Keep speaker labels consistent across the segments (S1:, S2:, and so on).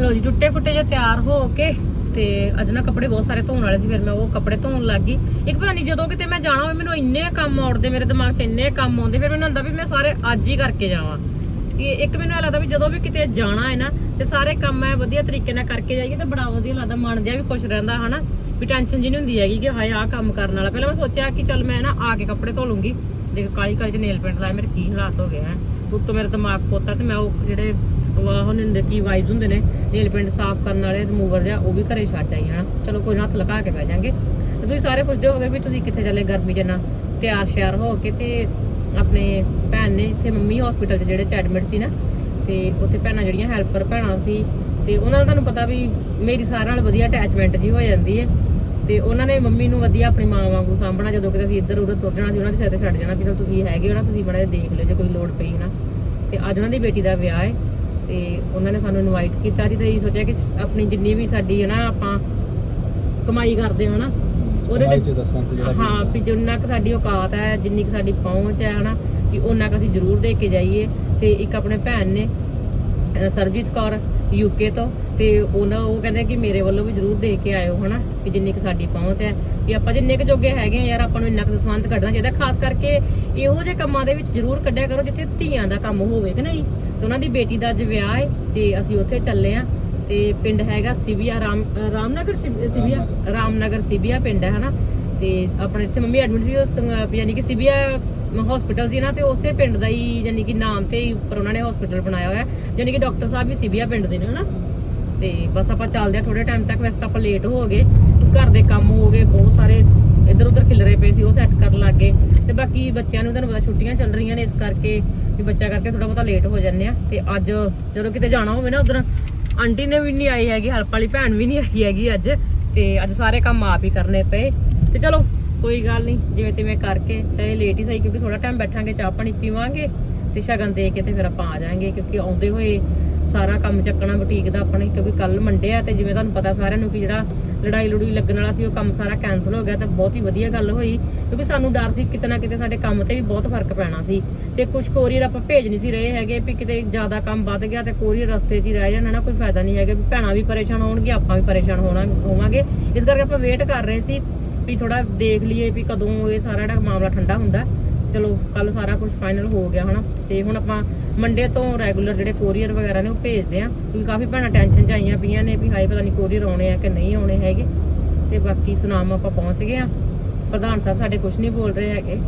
S1: ਲੋ ਜੀ ਟੁੱਟੇ ਫੁੱਟੇ ਜੇ ਤਿਆਰ ਹੋ ਕੇ ਤੇ ਅੱਜ ਨਾ ਕੱਪੜੇ ਬਹੁਤ ਸਾਰੇ ਧੋਣ ਵਾਲੇ ਸੀ, ਫਿਰ ਮੈਂ ਉਹ ਕੱਪੜੇ ਧੋਣ ਲੱਗ ਗਈ। ਇੱਕ ਪਤਾ ਨਹੀਂ ਜਦੋਂ ਕਿਤੇ ਮੈਂ ਜਾਣਾ ਹੋਵੇ, ਮੈਨੂੰ ਇੰਨੇ ਕੰਮ ਆਉੜਦੇ ਮੇਰੇ ਦਿਮਾਗ 'ਚ ਇੰਨੇ ਕੰਮ ਆਉਂਦੇ, ਫਿਰ ਮੈਨੂੰ ਹੁੰਦਾ ਵੀ ਮੈਂ ਸਾਰੇ ਅੱਜ ਹੀ ਕਰਕੇ ਜਾਵਾਂ। ਕਿ ਇੱਕ ਮੈਨੂੰ ਇਹ ਲੱਗਦਾ ਵੀ ਜਦੋਂ ਵੀ ਕਿਤੇ ਜਾਣਾ ਹੈ ਨਾ, ਤੇ ਸਾਰੇ ਕੰਮ ਮੈਂ ਵਧੀਆ ਤਰੀਕੇ ਨਾਲ ਕਰਕੇ ਜਾਈਏ, ਤਾਂ ਬੜਾ ਵਧੀਆ ਲੱਗਦਾ, ਮਨ ਜਿਹਾ ਵੀ ਖੁਸ਼ ਰਹਿੰਦਾ, ਹਨਾ? ਵੀ ਟੈਨਸ਼ਨ ਜੀ ਨਹੀਂ ਹੁੰਦੀ ਹੈਗੀ ਕਿ ਹਾਏ, ਆਹ ਕੰਮ ਕਰਨ ਵਾਲਾ। ਪਹਿਲਾਂ ਮੈਂ ਸੋਚਿਆ ਕਿ ਚੱਲ ਮੈਂ ਨਾ ਆ ਕੇ ਕੱਪੜੇ ਧੋ ਲੂੰਗੀ। ਦੇਖ ਕਾਲੀ ਕਾਲੀ ਚ ਨੇਲ ਪੇਂਟ ਲਾਇਆ ਮੇਰੇ ਕੀ ਹਾਲਾਤ ਹੋ ਗਏ ਹੈ। ਉੱਤੋਂ ਮੇਰਾ ਦਿਮਾਗ ਖੋਤਾ ਤੇ ਮੈਂ ਉਹ ਜਿਹੜੇ ਵਾਹ ਹੁੰਦੇ ਕੀ ਵਾਈਬਸ ਹੁੰਦੇ ਨੇ, ਨੇਲ ਪਿੰਡ ਸਾਫ਼ ਕਰਨ ਵਾਲੇ ਰਿਮੂਵਰ ਜਾਂ ਉਹ ਵੀ ਘਰੇ ਛੱਡ ਆਈ ਹਨਾ। ਚਲੋ ਕੋਈ ਨਾ ਹੱਥ ਲਗਾ ਕੇ ਬਹਿ ਜਾਾਂਗੇ। ਤੇ ਤੁਸੀਂ ਸਾਰੇ ਪੁੱਛਦੇ ਹੋਗੇ ਵੀ ਤੁਸੀਂ ਕਿੱਥੇ ਚੱਲੇ ਗਰਮੀ ਚ ਨਾ ਤਿਆਰ ਸ਼ਿਆਰ ਹੋ ਕੇ ਤੇ ਆਪਣੇ ਭੈਣ ਨੇ ਇੱਥੇ ਮੰਮੀ ਹਸਪੀਟਲ 'ਚ ਜਿਹੜੇ ਚ ਐਡਮਿਟ ਸੀ ਨਾ, ਤੇ ਉੱਥੇ ਭੈਣਾਂ ਜਿਹੜੀਆਂ ਹੈਲਪਰ ਭੈਣਾਂ ਸੀ, ਤੇ ਉਹਨਾਂ ਨਾਲ ਤੁਹਾਨੂੰ ਪਤਾ ਵੀ ਮੇਰੀ ਸਾਰਿਆਂ ਨਾਲ ਵਧੀਆ ਅਟੈਚਮੈਂਟ ਜੀ ਹੋ ਜਾਂਦੀ ਹੈ ਤੇ ਉਹਨਾਂ ਨੇ ਮੰਮੀ ਨੂੰ ਵਧੀਆ ਆਪਣੀ ਮਾਂ ਵਾਂਗੂ ਸਾਂਭਣਾ, ਜਦੋਂ ਕਿਤੇ ਅਸੀਂ ਇੱਧਰ ਉੱਧਰ ਤੁਰ ਜਾਣਾ ਸੀ, ਉਹਨਾਂ ਦੇ ਸਿਰ ਤੇ ਛੱਡ ਜਾਣਾ ਵੀ ਚਲ ਤੁਸੀਂ ਹੈਗੇ ਹੋ ਨਾ, ਤੁਸੀਂ ਬੜਾ ਦੇਖ ਲਿਓ ਜੇ ਕੋਈ ਲੋੜ ਪਈ ਨਾ। ਤੇ ਅੱਜ ਉਹਨਾਂ ਦੀ ਬੇਟੀ ਦਾ ਵਿਆਹ ਹੈ ਤੇ ਉਹਨਾਂ ਨੇ ਸਾਨੂੰ ਇਨਵਾਈਟ ਕੀਤਾ ਸੀ ਤੇ ਅਸੀਂ ਸੋਚਿਆ ਕਿ ਆਪਣੀ ਜਿੰਨੀ ਵੀ ਸਾਡੀ ਹੈ ਨਾ ਆਪਾਂ ਕਮਾਈ ਕਰਦੇ ਹਾਂ ਨਾ ਉਹਦੇ
S2: ਵੀ
S1: ਹਾਂ ਵੀ ਜਿੰਨਾ ਕੁ ਸਾਡੀ ਔਕਾਤ ਹੈ ਜਿੰਨੀ ਕੁ ਸਾਡੀ ਪਹੁੰਚ ਹੈ ਹਨਾ ਵੀ ਉਹਨਾਂ ਕੁ ਅਸੀਂ ਜ਼ਰੂਰ ਦੇ ਕੇ ਜਾਈਏ। ਤੇ ਇੱਕ ਆਪਣੇ ਭੈਣ ਨੇ ਅਹ ਸਰਬਜੀਤ ਕੌਰ ਯੂਕੇ ਤੋਂ ਤੇ ਉਹਨਾਂ ਉਹ ਕਹਿੰਦੇ ਕਿ ਮੇਰੇ ਵੱਲੋਂ ਵੀ ਜ਼ਰੂਰ ਦੇ ਕੇ ਆਇਓ ਹਨਾ ਵੀ ਜਿੰਨੀ ਕੁ ਸਾਡੀ ਪਹੁੰਚ ਹੈ। ਵੀ ਆਪਾਂ ਜਿੰਨੇ ਕੁ ਜੋਗੇ ਹੈਗੇ ਆ ਯਾਰ, ਆਪਾਂ ਨੂੰ ਇੰਨਾ ਕੁ ਦਸਵੰਤ ਕੱਢਣਾ ਚਾਹੀਦਾ। ਖਾਸ ਕਰਕੇ ਇਹੋ ਜਿਹੇ ਕੰਮਾਂ ਦੇ ਵਿੱਚ ਜ਼ਰੂਰ ਕੱਢਿਆ ਕਰੋ ਜਿੱਥੇ ਧੀਆਂ ਦਾ ਕੰਮ ਹੋਵੇ, ਕਿ ਨਹੀਂ? ਤੇ ਉਹਨਾਂ ਦੀ ਬੇਟੀ ਦਾ ਅੱਜ ਵਿਆਹ ਹੈ ਤੇ ਅਸੀਂ ਉੱਥੇ ਚੱਲੇ ਆ। ਤੇ ਪਿੰਡ ਹੈਗਾ ਸਿਵਿਆ ਰਾਮ, ਰਾਮਨਗਰ ਸਿਵ- ਸਿਵਿਆ? ਰਾਮਨਗਰ ਸਿਵਿਆ ਪਿੰਡ ਹੈ, ਹਨਾ? ਤੇ ਆਪਣੇ ਇੱਥੇ ਮੰਮੀ ਐਡਮਿਟ ਸੀ, ਉਸ ਯਾਨੀ ਕਿ ਸਿਵਿਆ ਹਸਪੀਟਲ ਸੀ ਨਾ, ਤੇ ਉਸੇ ਪਿੰਡ ਦਾ ਹੀ ਯਾਨੀ ਕਿ ਨਾਮ ਤੇ ਹੀ ਉੱਪਰ ਉਹਨਾਂ ਨੇ ਹਸਪੀਟਲ ਬਣਾਇਆ ਹੋਇਆ। ਹੈ। ਯਾਨੀ ਕਿ ਡਾਕਟਰ ਸਾਹਿਬ ਵੀ ਸਿਵਿਆ ਪਿੰਡ ਦੇ ਨੇ, ਹਨਾ? ਤੇ ਬਸ ਆਪਾਂ ਚੱਲਦੇ ਆ ਥੋੜੇ ਟਾਈਮ ਤੱਕ ਵੈਸੇ ਤਾਂ ਆਪਾਂ ਲੇਟ ਹੋ ਗਏ। ਘਰ ਦੇ ਕੰਮ ਹੋ ਗਏ, ਬਹੁਤ ਸਾਰੇ ਇੱਧਰ ਉੱਧਰ ਖਿਲਰੇ ਪਏ ਸੀ, ਉਹ ਸੈੱਟ ਕਰਨ ਲੱਗ ਗਏ। ਤੇ ਬਾਕੀ ਬੱਚਿਆਂ ਨੂੰ ਤੁਹਾਨੂੰ ਪਤਾ ਛੁੱਟੀਆਂ ਚੱਲ ਰਹੀਆਂ ਨੇ ਇਸ ਕਰਕੇ ਵੀ ਬੱਚਾ ਕਰਕੇ ਥੋੜਾ ਬਹੁਤਾ ਲੇਟ ਹੋ ਜਾਂਦੇ ਆ। ਤੇ ਅੱਜ ਜਦੋਂ ਕਿਤੇ ਜਾਣਾ ਹੋਵੇ ਨਾ ਉਧਰ, ਆਂਟੀ ਨੇ ਵੀ ਨਹੀਂ ਆਈ ਹੈਗੀ ਹਲਪ ਵਾਲੀ ਭੈਣ ਵੀ ਨਹੀਂ ਆਈ ਹੈਗੀ ਅੱਜ। ਤੇ ਅੱਜ ਸਾਰੇ ਕੰਮ ਆਪ ਹੀ ਕਰਨੇ ਪਏ। ਤੇ ਚਲੋ, ਕੋਈ ਗੱਲ ਨਹੀਂ ਜਿਵੇਂ ਤਿਵੇਂ ਕਰਕੇ, ਚਾਹੇ ਲੇਟ ਹੀ ਸਹੀ, ਕਿਉਂਕਿ ਥੋੜਾ ਟਾਈਮ ਬੈਠਾਂਗੇ, ਚਾਹ ਪਾਣੀ ਪੀਵਾਂਗੇ, ਤੇ ਸ਼ਗਨ ਦੇ ਕੇ ਤੇ ਫਿਰ ਆਪਾਂ ਆ ਜਾਾਂਗੇ, ਕਿਉਂਕਿ ਆਉਂਦੇ ਹੋਏ ਸਾਰਾ ਕੰਮ ਚੱਕਣਾ ਬੁਟੀਕ ਦਾ ਆਪਣੇ ਕਿਉਂਕਿ ਕੱਲ ਮੰਡੇ ਆ ਤੇ ਜਿਵੇਂ ਤੁਹਾਨੂੰ ਪਤਾ ਸਾਰਿਆਂ ਨੂੰ ਕਿ ਜਿਹੜਾ ਲੜਾਈ ਲੜੂਈ ਲੱਗਣ ਵਾਲਾ ਸੀ, ਉਹ ਕੰਮ ਸਾਰਾ ਕੈਨਸਲ ਹੋ ਗਿਆ ਤੇ ਬਹੁਤ ਹੀ ਵਧੀਆ ਗੱਲ ਹੋਈ, ਕਿਉਂਕਿ ਸਾਨੂੰ ਡਰ ਸੀ ਕਿਤੇ ਨਾ ਕਿਤੇ ਸਾਡੇ ਕੰਮ ਤੇ ਵੀ ਬਹੁਤ ਫ਼ਰਕ ਪੈਣਾ ਸੀ ਤੇ ਕੁਝ ਕੋਰੀਅਰ ਆਪਾਂ ਭੇਜ ਨਹੀਂ ਸੀ ਰਹੇ ਹੈਗੇ ਵੀ ਕਿਤੇ ਜ਼ਿਆਦਾ ਕੰਮ ਵੱਧ ਗਿਆ ਤੇ ਕੋਰੀਅਰ ਰਸਤੇ 'ਚ ਹੀ ਰਹਿ ਜਾਣਾ ਨਾ ਕੋਈ ਫਾਇਦਾ ਨਹੀਂ ਹੈਗਾ ਵੀ ਭੈਣਾਂ ਵੀ ਪਰੇਸ਼ਾਨ ਹੋਣਗੇ ਆਪਾਂ ਵੀ ਪਰੇਸ਼ਾਨ ਹੋਣਾ, ਹੋਵਾਂਗੇ। ਇਸ ਕਰਕੇ ਆਪਾਂ ਵੇਟ ਕਰ ਰਹੇ ਸੀ ਵੀ ਥੋੜਾ ਦੇਖ ਲਈਏ ਵੀ ਕਦੋਂ ਇਹ ਸਾਰਾ ਜਿਹੜਾ ਮਾਮਲਾ ਠੰਡਾ ਹੁੰਦਾ। ਚਲੋ ਕੱਲ ਸਾਰਾ ਕੁਝ ਫਾਈਨਲ ਹੋ ਗਿਆ ਹਨਾ, ਤੇ ਹੁਣ ਆਪਾਂ ਮੰਡੇ ਤੋਂ ਰੈਗੂਲਰ ਜਿਹੜੇ ਕੋਰੀਅਰ ਵਗੈਰਾ ਨੇ ਉਹ ਭੇਜਦੇ ਆ ਕਿਉਂਕਿ ਕਾਫੀ ਭੈਣਾਂ ਟੈਨਸ਼ਨ ਚ ਆਈਆਂ ਪਈਆਂ ਨੇ ਵੀ ਹਾਏ ਪਤਾ ਨਹੀਂ ਕੋਰੀਅਰ ਆਉਣੇ ਆ ਕਿ ਨਹੀਂ ਆਉਣੇ ਹੈਗੇ, ਤੇ ਬਾਕੀ ਸੁਨਾਮ ਆਪਾਂ ਪਹੁੰਚ ਗਏ ਆ ਪ੍ਰਧਾਨ ਸਾਹਿਬ ਸਾਡੇ ਕੁਝ ਨਹੀਂ ਬੋਲ ਰਹੇ ਹੈਗੇ,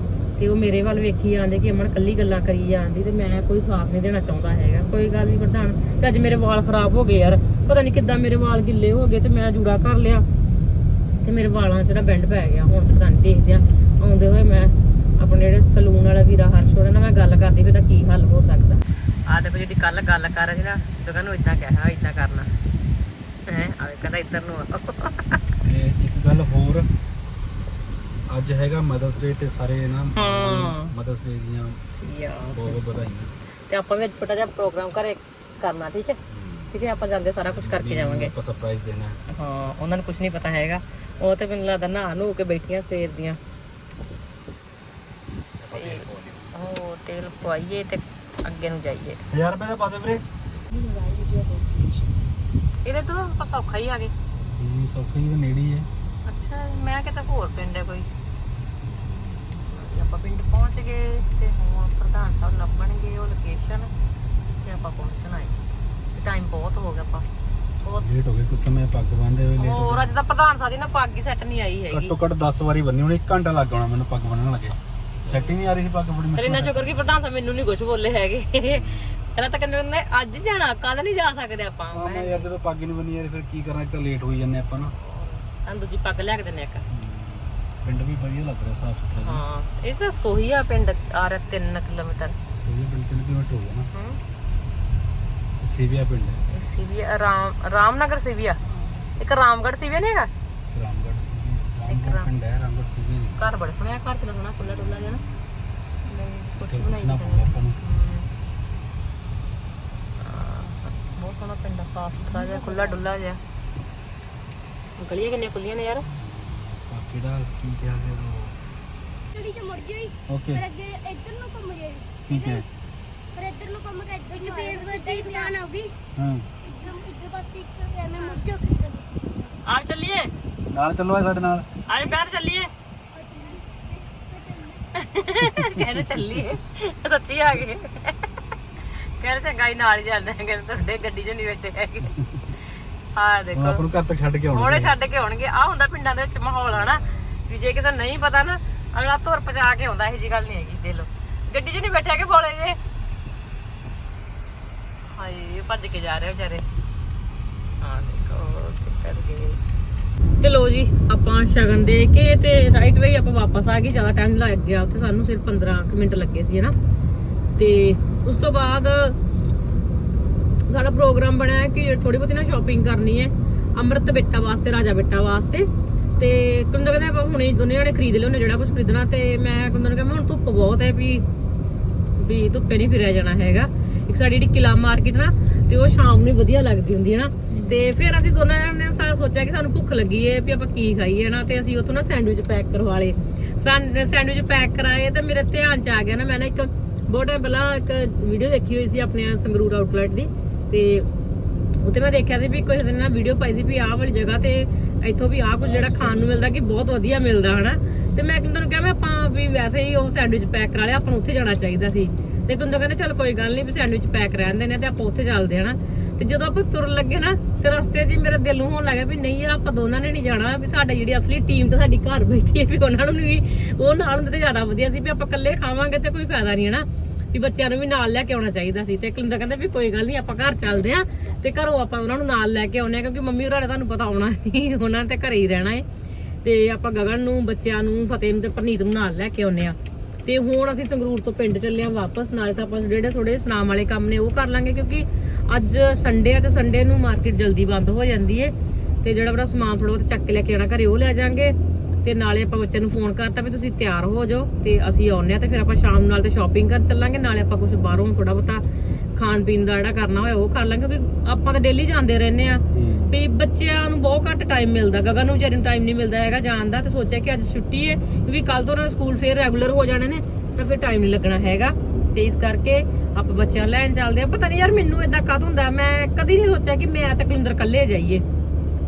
S1: ਤੇ ਉਹ ਮੇਰੇ ਵੱਲ ਵੇਖੀ ਜਾਂਦੇ ਕਿ ਅਮਨ ਕੱਲੀ ਗੱਲਾਂ ਕਰੀ ਜਾਂਦੀ, ਤੇ ਮੈਂ ਕੋਈ ਸਾਥ ਨਹੀਂ ਦੇਣਾ ਚਾਹੁੰਦਾ ਹੈਗਾ। ਕੋਈ ਗੱਲ ਨਹੀਂ ਪ੍ਰਧਾਨ, ਤੇ ਅੱਜ ਮੇਰੇ ਵਾਲ ਖਰਾਬ ਹੋ ਗਏ ਯਾਰ, ਪਤਾ ਨਹੀਂ ਕਿੱਦਾਂ ਮੇਰੇ ਵਾਲ ਗਿੱਲੇ ਹੋ ਗਏ ਤੇ ਮੈਂ ਜੂੜਾ ਕਰ ਲਿਆ। ਤੇ ਮੇਰੇ ਵਾਲਾਂ 'ਚ ਨਾ ਬੈਂਡ ਪੈ ਗਿਆ, ਹੁਣ ਪਤਾ ਨਹੀਂ ਦੇਖਦੇ ਆ ਆਉਂਦੇ ਹੋਏ ਮੈਂ ਆਪਣੇ ਜਿਹੜੇ ਸਲੂਨ ਵਾਲਾ ਵੀਰਾ ਹਰਸ਼ ਉਹਦੇ ਨਾਲ ਮੈਂ ਗੱਲ ਕਰਦੀ ਵੀ ਇਹਦਾ ਕੀ ਹੱਲ ਹੋ ਸਕਦਾ ਆ ਦੇਖੋ ਜਿਹੜੀ ਕੱਲ ਗੱਲ ਕਰ ਰਹੀ ਸੀ ਨਾ ਤੇ ਕਹਿੰਦਾ ਇਦਾਂ ਕਿਹਾ ਇਦਾਂ ਕਰਨਾ ਹੈ ਆਵੇ ਕਹਿੰਦਾ ਇੱਧਰ ਨੂੰ।
S2: ਤੇ ਇੱਕ ਗੱਲ ਹੋਰ ਅੱਜ ਹੈਗਾ ਮਦਰਸ ਡੇ ਤੇ ਸਾਰੇ ਨਾ
S1: ਹਾਂ।
S2: ਮਦਰਸ ਡੇ ਦੀਆਂ। ਬਹੁਤ ਬਹੁਤ ਵਧਾਈਆਂ
S1: ਤੇ ਆਪਾਂ ਵੀ ਅੱਜ ਛੋਟਾ ਜਿਹਾ ਪ੍ਰੋਗਰਾਮ ਘਰੇ ਕਰਨਾ ਠੀਕ ਹੈ ਠੀਕ ਹੈ ਆਪਾਂ ਜਾਂਦੇ ਸਾਰਾ ਕੁਝ ਕਰਕੇ ਜਾਵਾਂਗੇ
S2: ਆਪਾਂ ਸਰਪ੍ਰਾਈਜ਼ ਦੇਣਾ ਹੈ।
S1: ਹਾਂ ਉਹਨਾਂ ਨੂੰ ਕੁਝ ਨਹੀਂ ਪਤਾ ਹੈਗਾ ਉਹ ਤੇ ਮੈਨੂੰ ਲੱਗਦਾ ਨਹਾ ਨੂੰ ਕੇ ਬੈਠੀਆਂ ਸਵੇਰ ਦੀਆਂ
S2: ਆਪਾਂ ਤੇਲ ਪਾਉਣੇ
S1: ਉਹ ਤੇਲ ਪਵਾਈਏ ਤੇ ਅੱਗੇ ਨੂੰ ਜਾਈਏ।
S2: 1000 ਰੁਪਏ ਦਾ ਪਾ ਦੇ ਵੀਰੇ।
S1: ਇਹਦੇ ਤੋਂ ਆਪਾਂ ਸੌਖਾ ਹੀ ਆ ਗਏ।
S2: ਹੂੰ ਸੌਖੀ ਹੀ ਨੇੜੇ ਹੀ ਹੈ
S1: ਅੱਛਾ ਮੈਂ ਕਿਤੇ ਹੋਰ ਪਿੰਡ ਹੈ ਕੋਈ। ਆਪਾਂ ਪਿੰਡ ਪਹੁੰਚ ਗਏ ਤੇ ਹੁਣ ਪ੍ਰਧਾਨ ਸਾਹਿਬ ਲੱਭਣਗੇ ਉਹ ਲੋਕੇਸ਼ਨ ਤੇ ਆਪਾਂ ਪਹੁੰਚਣਾ ਹੈ। ਤੇ ਟਾਈਮ ਬਹੁਤ ਹੋ ਗਿਆ ਆਪਾਂ।
S2: ਲੇਟ ਹੋ ਗਏ ਕੁਝ ਮੈਂ ਪੱਗ ਬੰਨਦੇ ਹੋਏ ਲੇਟ ਹੋ
S1: ਹੋਰ ਅੱਜ ਦਾ ਪ੍ਰਧਾਨ ਸਾਹਿਬ ਦੀ ਨਾ ਪੱਗ ਹੀ ਸੈੱਟ ਨਹੀਂ ਆਈ ਹੈਗੀ।
S2: ਘੱਟੋ ਘੱਟ 10 ਵਾਰੀ ਬੰਨੀ ਹੁਣ 1 ਘੰਟਾ ਲੱਗ ਮੈਨੂੰ ਪੱਗ ਬੰਨਣ ਲੱਗੇ। ਸੈੱਟ ਹੀ ਨਹੀਂ ਆ ਰਹੀ ਸੀ ਪੱਗ ਬੜੀ
S1: ਪਰ ਇੰਨਾ ਸ਼ੁਕਰ ਕਿ ਪ੍ਰਧਾਨ ਸਾਹਿਬ ਮੈਨੂੰ ਨਹੀਂ ਕੁਝ ਬੋਲੇ ਹੈਗੇ। ਪਹਿਲਾਂ ਤਾਂ ਕਹਿੰਦੇ ਹੁੰਦੇ ਅੱਜ ਜਾਣਾ ਕੱਲ ਨਹੀਂ ਜਾ ਸਕਦੇ ਆਪਾਂ
S2: ਹਾਂ ਮੈਂ। ਯਾਰ ਜਦੋਂ ਪੱਗ ਹੀ ਨਹੀਂ ਬੰਨੀ ਯਾਰ ਫਿਰ ਕੀ ਕਰਨਾ ਇੱਕ ਤਾਂ ਲੇਟ ਹੋਈ ਜਾਂਦੇ ਆਪਾਂ ਨਾ।
S1: ਤਾਂ ਦੂਜੀ ਪੱਗ ਲਿਆ ਕੇ ਦਿੰਨੇ ਇੱਕ।
S2: ਪਿੰਡ ਵੀ ਵਧੀਆ ਲੱਗ ਰਿਹਾ ਸਾਫ਼ ਸੁਥਰਾ।
S1: ਹਾਂ ਇਹ ਤਾਂ ਸੋਹੀਆ ਪਿੰਡ ਆ ਰਿਹਾ 3 ਕਿਲੋਮੀਟਰ।
S2: ਸੋਹੀ ਪਿੰਡ ਤਿੰਨ ਕਿਲੋਮੀਟਰ ਹੋ ਗਿਆ ਨਾ।
S1: ਹੂੰ।
S2: ਸੀਵੀਆ ਪਿੰਡ ਹੈ।
S1: ਸਿਵਿਆ ਰਾਮ ਰਾਮਨਗਰ ਸਿਵਿਆ। ਇੱਕ ਰਾਮਗੜ੍ਹ ਸਿਵਿਆ ਨਹੀਂ ਹੈਗਾ?
S2: ਰਾਮਗੜ੍ਹ ਸੀਵੀ ਰਾਮਗੜ੍ਹ ਪਿੰਡ ਹੈ ਰਾਮਗੜ੍ਹ ਸੀਵੀ ਨਹੀਂ
S1: ਘਰ ਬੜਾ ਸੋਹਣਾ ਘਰ ਤੇ ਸੋਹਣਾ ਖੁੱਲਾ ਡੁੱਲਾ ਜਿਹਾ ਨਾ।
S2: ਉੱਥੇ
S1: ਕੋਠੀ ਬਣਾਈ
S2: ਪੁੱਛਣਾ
S1: ਕਿਸੇ
S2: ਪਊਗਾ
S1: ਨੇ
S2: ਆਪਾਂ ਨੂੰ।
S1: ਹਾਂ, ਬਹੁਤ ਸੋਹਣਾ ਪਿੰਡ ਆ ਸਾਫ਼ ਸੁਥਰਾ ਜਿਹਾ ਖੁੱਲਾ ਡੁੱਲਾ ਜਿਹਾ। ਗਲੀਆਂ ਕਿੰਨੀਆਂ ਖੁੱਲੀਆਂ ਨੇ ਯਾਰ?
S2: ਬਾਕੀ ਦਾ ਕੀ ਕਿਹਾ ਸੀ ਉਹ?
S3: ਗਲੀ ਚ ਮੁੜ ਜਾਈ
S2: ਓਕੇ।
S3: ਫਿਰ ਅੱਗੇ ਇੱਧਰ ਨੂੰ ਘੁੰਮ ਜਾਈ।
S2: ਠੀਕ ਹੈ।
S3: ਫਿਰ ਇੱਧਰ ਨੂੰ ਘੁੰਮ ਕੇ ਇੱਧਰ ਨੂੰ ਇੱਕ ਪੇੜ ਵੱਡੀ ਦੁਕਾਨ ਆਉਗੀ
S2: ਹਾਂ
S3: ਇੱਧਰ ਇੱਧਰ ਪਾਸੇ ਇੱਕ
S1: ਆ ਚੱਲੀਏ?
S2: ਨਾਲ ਚੱਲੋ ਆ ਸਾਡੇ ਨਾਲ।
S1: ਆਏ ਬਾਹਰ ਚੱਲੀਏ। ਕਹਿੰਦੇ ਚੱਲੀਏ। ਸੱਚੀ ਆ ਗਏ। ਕਹਿੰਦੇ ਚੰਗਾਈ ਨਾਲ ਹੀ ਜਾਂਦੇ ਕਹਿੰਦੇ ਤੁਹਾਡੇ ਗੱਡੀ 'ਚ ਨਹੀਂ ਬੈਠੇ ਹੈਗੇ। ਆ
S2: ਹੁਣ
S1: ਦੇਖੋ।
S2: ਨੂੰ ਘਰ ਤੱਕ ਛੱਡ ਕੇ ਆਉਣਾ
S1: ਹੁਣੇ ਛੱਡ ਕੇ ਆਉਣਗੇ। ਆ ਹੁੰਦਾ ਪਿੰਡਾਂ ਦੇ ਵਿੱਚ ਮਾਹੌਲ ਹਨਾ? ਵੀ ਜੇ ਕਿਸੇ ਨੂੰ ਨਹੀਂ ਪਤਾ ਨਾ ਅਗਲਾ ਧੁਰ ਪਚਾ ਕੇ ਆਉਂਦਾ ਇਹ ਜੀ ਗੱਲ ਨਹੀਂ ਹੈਗੀ ਦੇ ਲੋ ਗੱਡੀ 'ਚ ਨਹੀਂ ਬੈਠਿਆ ਕਿ ਬੋਲੇ ਜੇ। ਹਾਏ ਭੱਜ ਕੇ ਜਾ ਰਹੇ ਵਿਚਾਰੇ। ਆ ਦੇਖੋ ਕਿੱਧਰ ਗਏ। ਚਲੋ ਜੀ, ਆਪਾਂ ਸ਼ਗਨ ਦੇ ਕੇ ਤੇ ਰਾਈਟ ਵੇ ਆਪਾਂ ਵਾਪਸ ਆ ਗਏ, ਜ਼ਿਆਦਾ ਟਾਈਮ ਲੱਗ ਗਿਆ। ਉੱਥੇ ਸਾਨੂੰ ਸਿਰਫ 15 ਕੁ ਮਿੰਟ ਲੱਗੇ ਸੀ, ਹਨਾ? ਤੇ ਉਸ ਤੋਂ ਬਾਅਦ ਸਾਡਾ ਪ੍ਰੋਗਰਾਮ ਬਣਿਆ ਕਿ ਥੋੜੀ ਬਹੁਤੀ ਨਾ ਸ਼ਾਪਿੰਗ ਕਰਨੀ ਹੈ, ਅੰਮ੍ਰਿਤ ਬੇਟਾ ਵਾਸਤੇ, ਰਾਜਾ ਬੇਟਾ ਵਾਸਤੇ। ਤੇ ਕੁੰਦਰ ਕਹਿੰਦੇ ਆਪਾਂ ਹੁਣੇ ਦੋਨੇ ਜਣੇ ਖਰੀਦ ਲਿਓਨੇ ਜਿਹੜਾ ਕੁਝ ਖਰੀਦਣਾ, ਤੇ ਮੈਂ ਕੁੰਦਰ ਕਹਿੰਦਾ ਹੁਣ ਧੁੱਪ ਬਹੁਤ ਹੈ ਵੀ ਵੀ ਧੁੱਪੇ ਨਹੀਂ ਫਿਰਿਆ ਜਾਣਾ ਹੈਗਾ। ਇੱਕ ਸਾਡੀ ਜਿਹੜੀ ਕਿਲਾ ਮਾਰਕੀਟ ਨਾ ਤੇ ਉਹ ਸ਼ਾਮ ਨੂੰ ਹੀ ਵਧੀਆ ਲੱਗਦੀ ਹੁੰਦੀ ਹੈ ਨਾ। ਤੇ ਫਿਰ ਅਸੀਂ ਦੋਨਾਂ ਨੇ ਸਾ- ਸੋਚਿਆ ਕਿ ਸਾਨੂੰ ਭੁੱਖ ਲੱਗੀ ਏ ਵੀ ਆਪਾਂ ਕੀ ਖਾਈਏ ਨਾ ਤੇ ਅਸੀਂ ਉੱਥੋਂ ਨਾ ਸੈਂਡਵਿਚ ਪੈਕ ਕਰਵਾ ਲਏ। ਸੈਂਡਵਿਚ ਪੈਕ ਕਰਾਏ ਤੇ ਮੇਰੇ ਧਿਆਨ ਚ ਆ ਗਿਆ ਨਾ ਮੈਂ ਨਾ ਇੱਕ ਬਹੁਤ ਟਾਈਮ ਪਹਿਲਾਂ ਇੱਕ ਵੀਡੀਓ ਦੇਖੀ ਹੋਈ ਸੀ ਆਪਣੇ ਸੰਗਰੂਰ ਆਊਟਲੈਟ ਦੀ ਤੇ ਉੱਤੇ ਮੈਂ ਦੇਖਿਆ ਸੀ ਵੀ ਕਿਸੇ ਦਿਨ ਨਾ ਵੀਡੀਓ ਪਾਈ ਸੀ ਵੀ ਆਹ ਵਾਲੀ ਜਗ੍ਹਾ ਤੇ ਇੱਥੋਂ ਵੀ ਆਹ ਕੁਝ ਜਿਹੜਾ ਖਾਣ ਨੂੰ ਮਿਲਦਾ ਕਿ ਬਹੁਤ ਵਧੀਆ ਮਿਲਦਾ ਹਨਾ। ਤੇ ਮੈਂ ਕਿੰਦਰ ਨੂੰ ਕਿਹਾ ਮੈਂ ਆਪਾਂ ਵੀ ਵੈਸੇ ਹੀ ਉਹ ਸੈਂਡਵਿਚ ਪੈਕ ਕਰਾ ਲਿਆ ਆਪਾਂ ਨੂੰ ਉੱਥੇ ਜਾਣਾ ਚਾਹੀਦਾ ਸੀ। ਤੇ ਕਿੰਦਰ ਕਹਿੰਦੇ, ਚੱਲ ਕੋਈ ਗੱਲ ਨਹੀਂ, ਵੀ ਸੈਂਡਵਿਚ ਪੈਕ ਰਹਿੰਦੇ ਨੇ ਤੇ ਆਪਾਂ ਉੱਥੇ ਚੱਲਦੇ ਹਨਾ ਤੇ ਜਦੋਂ ਆਪਾਂ ਤੁਰਨ ਲੱਗੇ ਨਾ, ਤੇ ਰਸਤੇ 'ਚ ਹੀ ਮੇਰੇ ਦਿਲ ਨੂੰ ਹੋਣ ਲੱਗਾ ਵੀ ਨਹੀਂ ਯਾਰ, ਆਪਾਂ ਦੋਨਾਂ ਨੇ ਨਹੀਂ ਜਾਣਾ, ਵੀ ਸਾਡਾ ਜਿਹੜੀ ਅਸਲੀ ਟੀਮ ਤਾਂ ਸਾਡੀ ਘਰ ਬੈਠੀ ਹੈ, ਵੀ ਉਹਨਾਂ ਨੂੰ ਵੀ ਉਹ ਨਾਲ ਹੁੰਦੇ ਤੇ ਜ਼ਿਆਦਾ ਵਧੀਆ ਸੀ, ਵੀ ਆਪਾਂ ਇਕੱਲੇ ਖਾਵਾਂਗੇ ਤੇ ਕੋਈ ਫਾਇਦਾ ਨਹੀਂ ਹਨਾ ਵੀ ਬੱਚਿਆਂ ਨੂੰ ਵੀ ਨਾਲ ਲੈ ਕੇ ਆਉਣਾ ਚਾਹੀਦਾ ਸੀ। ਤੇ ਕਲਿੰਦਰ ਕਹਿੰਦੇ ਵੀ ਕੋਈ ਗੱਲ ਨਹੀਂ, ਆਪਾਂ ਘਰ ਚੱਲਦੇ ਆ ਤੇ ਘਰੋਂ ਆਪਾਂ ਉਹਨਾਂ ਨੂੰ ਨਾਲ ਲੈ ਕੇ ਆਉਨੇ ਆ ਕਿਉਂਕਿ ਮੰਮੀ ਹੋਰਾਂ ਨੇ ਤੁਹਾਨੂੰ ਪਤਾ ਆਉਣਾ ਨਹੀਂ, ਉਹਨਾਂ ਨੇ ਤੇ ਘਰੇ ਹੀ ਰਹਿਣਾ ਏ। ਤੇ ਆਪਾਂ ਗਗਨ ਨੂੰ, ਬੱਚਿਆਂ ਨੂੰ, ਫਤਿਹ ਨੂੰ ਤੇ ਪ੍ਰਨੀਤ ਨੂੰ ਨਾਲ ਲੈ ਕੇ ਆਉਨੇ ਆ ਤੇ ਹੁਣ ਅਸੀਂ ਸੰਗਰੂਰ ਤੋਂ ਪਿੰਡ ਚੱਲੇ ਆ ਵਾਪਸ, ਨਾਲੇ ਤਾਂ ਆਪਾਂ ਜਿਹੜੇ ਥੋੜੇ ਸਨਾਮ ਵਾਲੇ ਕੰਮ ਨੇ ਉਹ ਕਰ ਲਾਂਗੇ, ਕਿਉਂਕਿ ਅੱਜ ਸੰਡੇ ਆ ਤੇ ਸੰਡੇ ਨੂੰ ਮਾਰਕੀਟ ਜਲਦੀ ਬੰਦ ਹੋ ਜਾਂਦੀ ਏ ਤੇ ਜਿਹੜਾ ਆਪਣਾ ਸਮਾਨ ਥੋੜਾ ਬਹੁਤ ਚੱਕ ਕੇ ਲੈ ਕੇ ਆਣਾ ਘਰੇ ਉਹ ਲੈ ਜਾਾਂਗੇ ਤੇ ਨਾਲੇ ਆਪਾਂ ਬੱਚਿਆਂ ਨੂੰ ਫੋਨ ਕਰਤਾ ਵੀ ਤੁਸੀਂ ਤਿਆਰ ਹੋ ਜਾਓ ਤੇ ਅਸੀਂ ਆਉਂਦੇ ਆ ਤੇ ਫਿਰ ਆਪਾਂ ਸ਼ਾਮ ਨਾਲ ਤੇ ਸ਼ਾਪਿੰਗ ਕਰਨ ਚੱਲਾਂਗੇ, ਨਾਲੇ ਆਪਾਂ ਕੁਝ ਬਾਹਰੋਂ ਥੋੜਾ ਬਹੁਤਾ ਖਾਣ ਪੀਣ ਦਾ ਜਿਹੜਾ ਕਰਨਾ ਹੋਇਆ ਉਹ ਕਰ ਲਾਂਗੇ, ਕਿਉਂਕਿ ਆਪਾਂ ਤਾਂ ਡੇਲੀ ਜਾਂਦੇ ਰਹਿੰਦੇ ਆ ਵੀ ਬੱਚਿਆਂ ਨੂੰ ਬਹੁਤ ਘੱਟ ਟਾਈਮ ਮਿਲਦਾ, ਗਗਨ ਨੂੰ ਵਿਚਾਰੀ ਨੂੰ ਟਾਈਮ ਨਹੀਂ ਮਿਲਦਾ ਹੈਗਾ ਜਾਣ ਦਾ, ਤੇ ਸੋਚਿਆ ਕਿ ਅੱਜ ਛੁੱਟੀ ਹੈ ਕਿਉਂਕਿ ਕੱਲ ਤੋਂ ਉਹਨਾਂ ਦੇ ਸਕੂਲ ਫੇਰ ਰੈਗੂਲਰ ਹੋ ਜਾਣੇ ਨੇ, ਤਾਂ ਫਿਰ ਟਾਈਮ ਨਹੀਂ ਲੱਗਣਾ ਹੈਗਾ। ਤੇ ਇਸ ਕਰਕੇ ਆਪਾਂ ਬੱਚਿਆਂ ਨੂੰ ਲੈਣ ਚੱਲਦੇ ਆ ਪਤਾ ਨਹੀਂ ਯਾਰ ਮੈਨੂੰ ਇਦਾਂ ਕਦ ਹੁੰਦਾ, ਮੈਂ ਕਦੀ ਨਹੀਂ ਸੋਚਿਆ ਕਿ ਮੈਂ ਤਾਂ ਕੁਲਿੰਦਰ ਇਕੱਲੇ ਜਾਈਏ।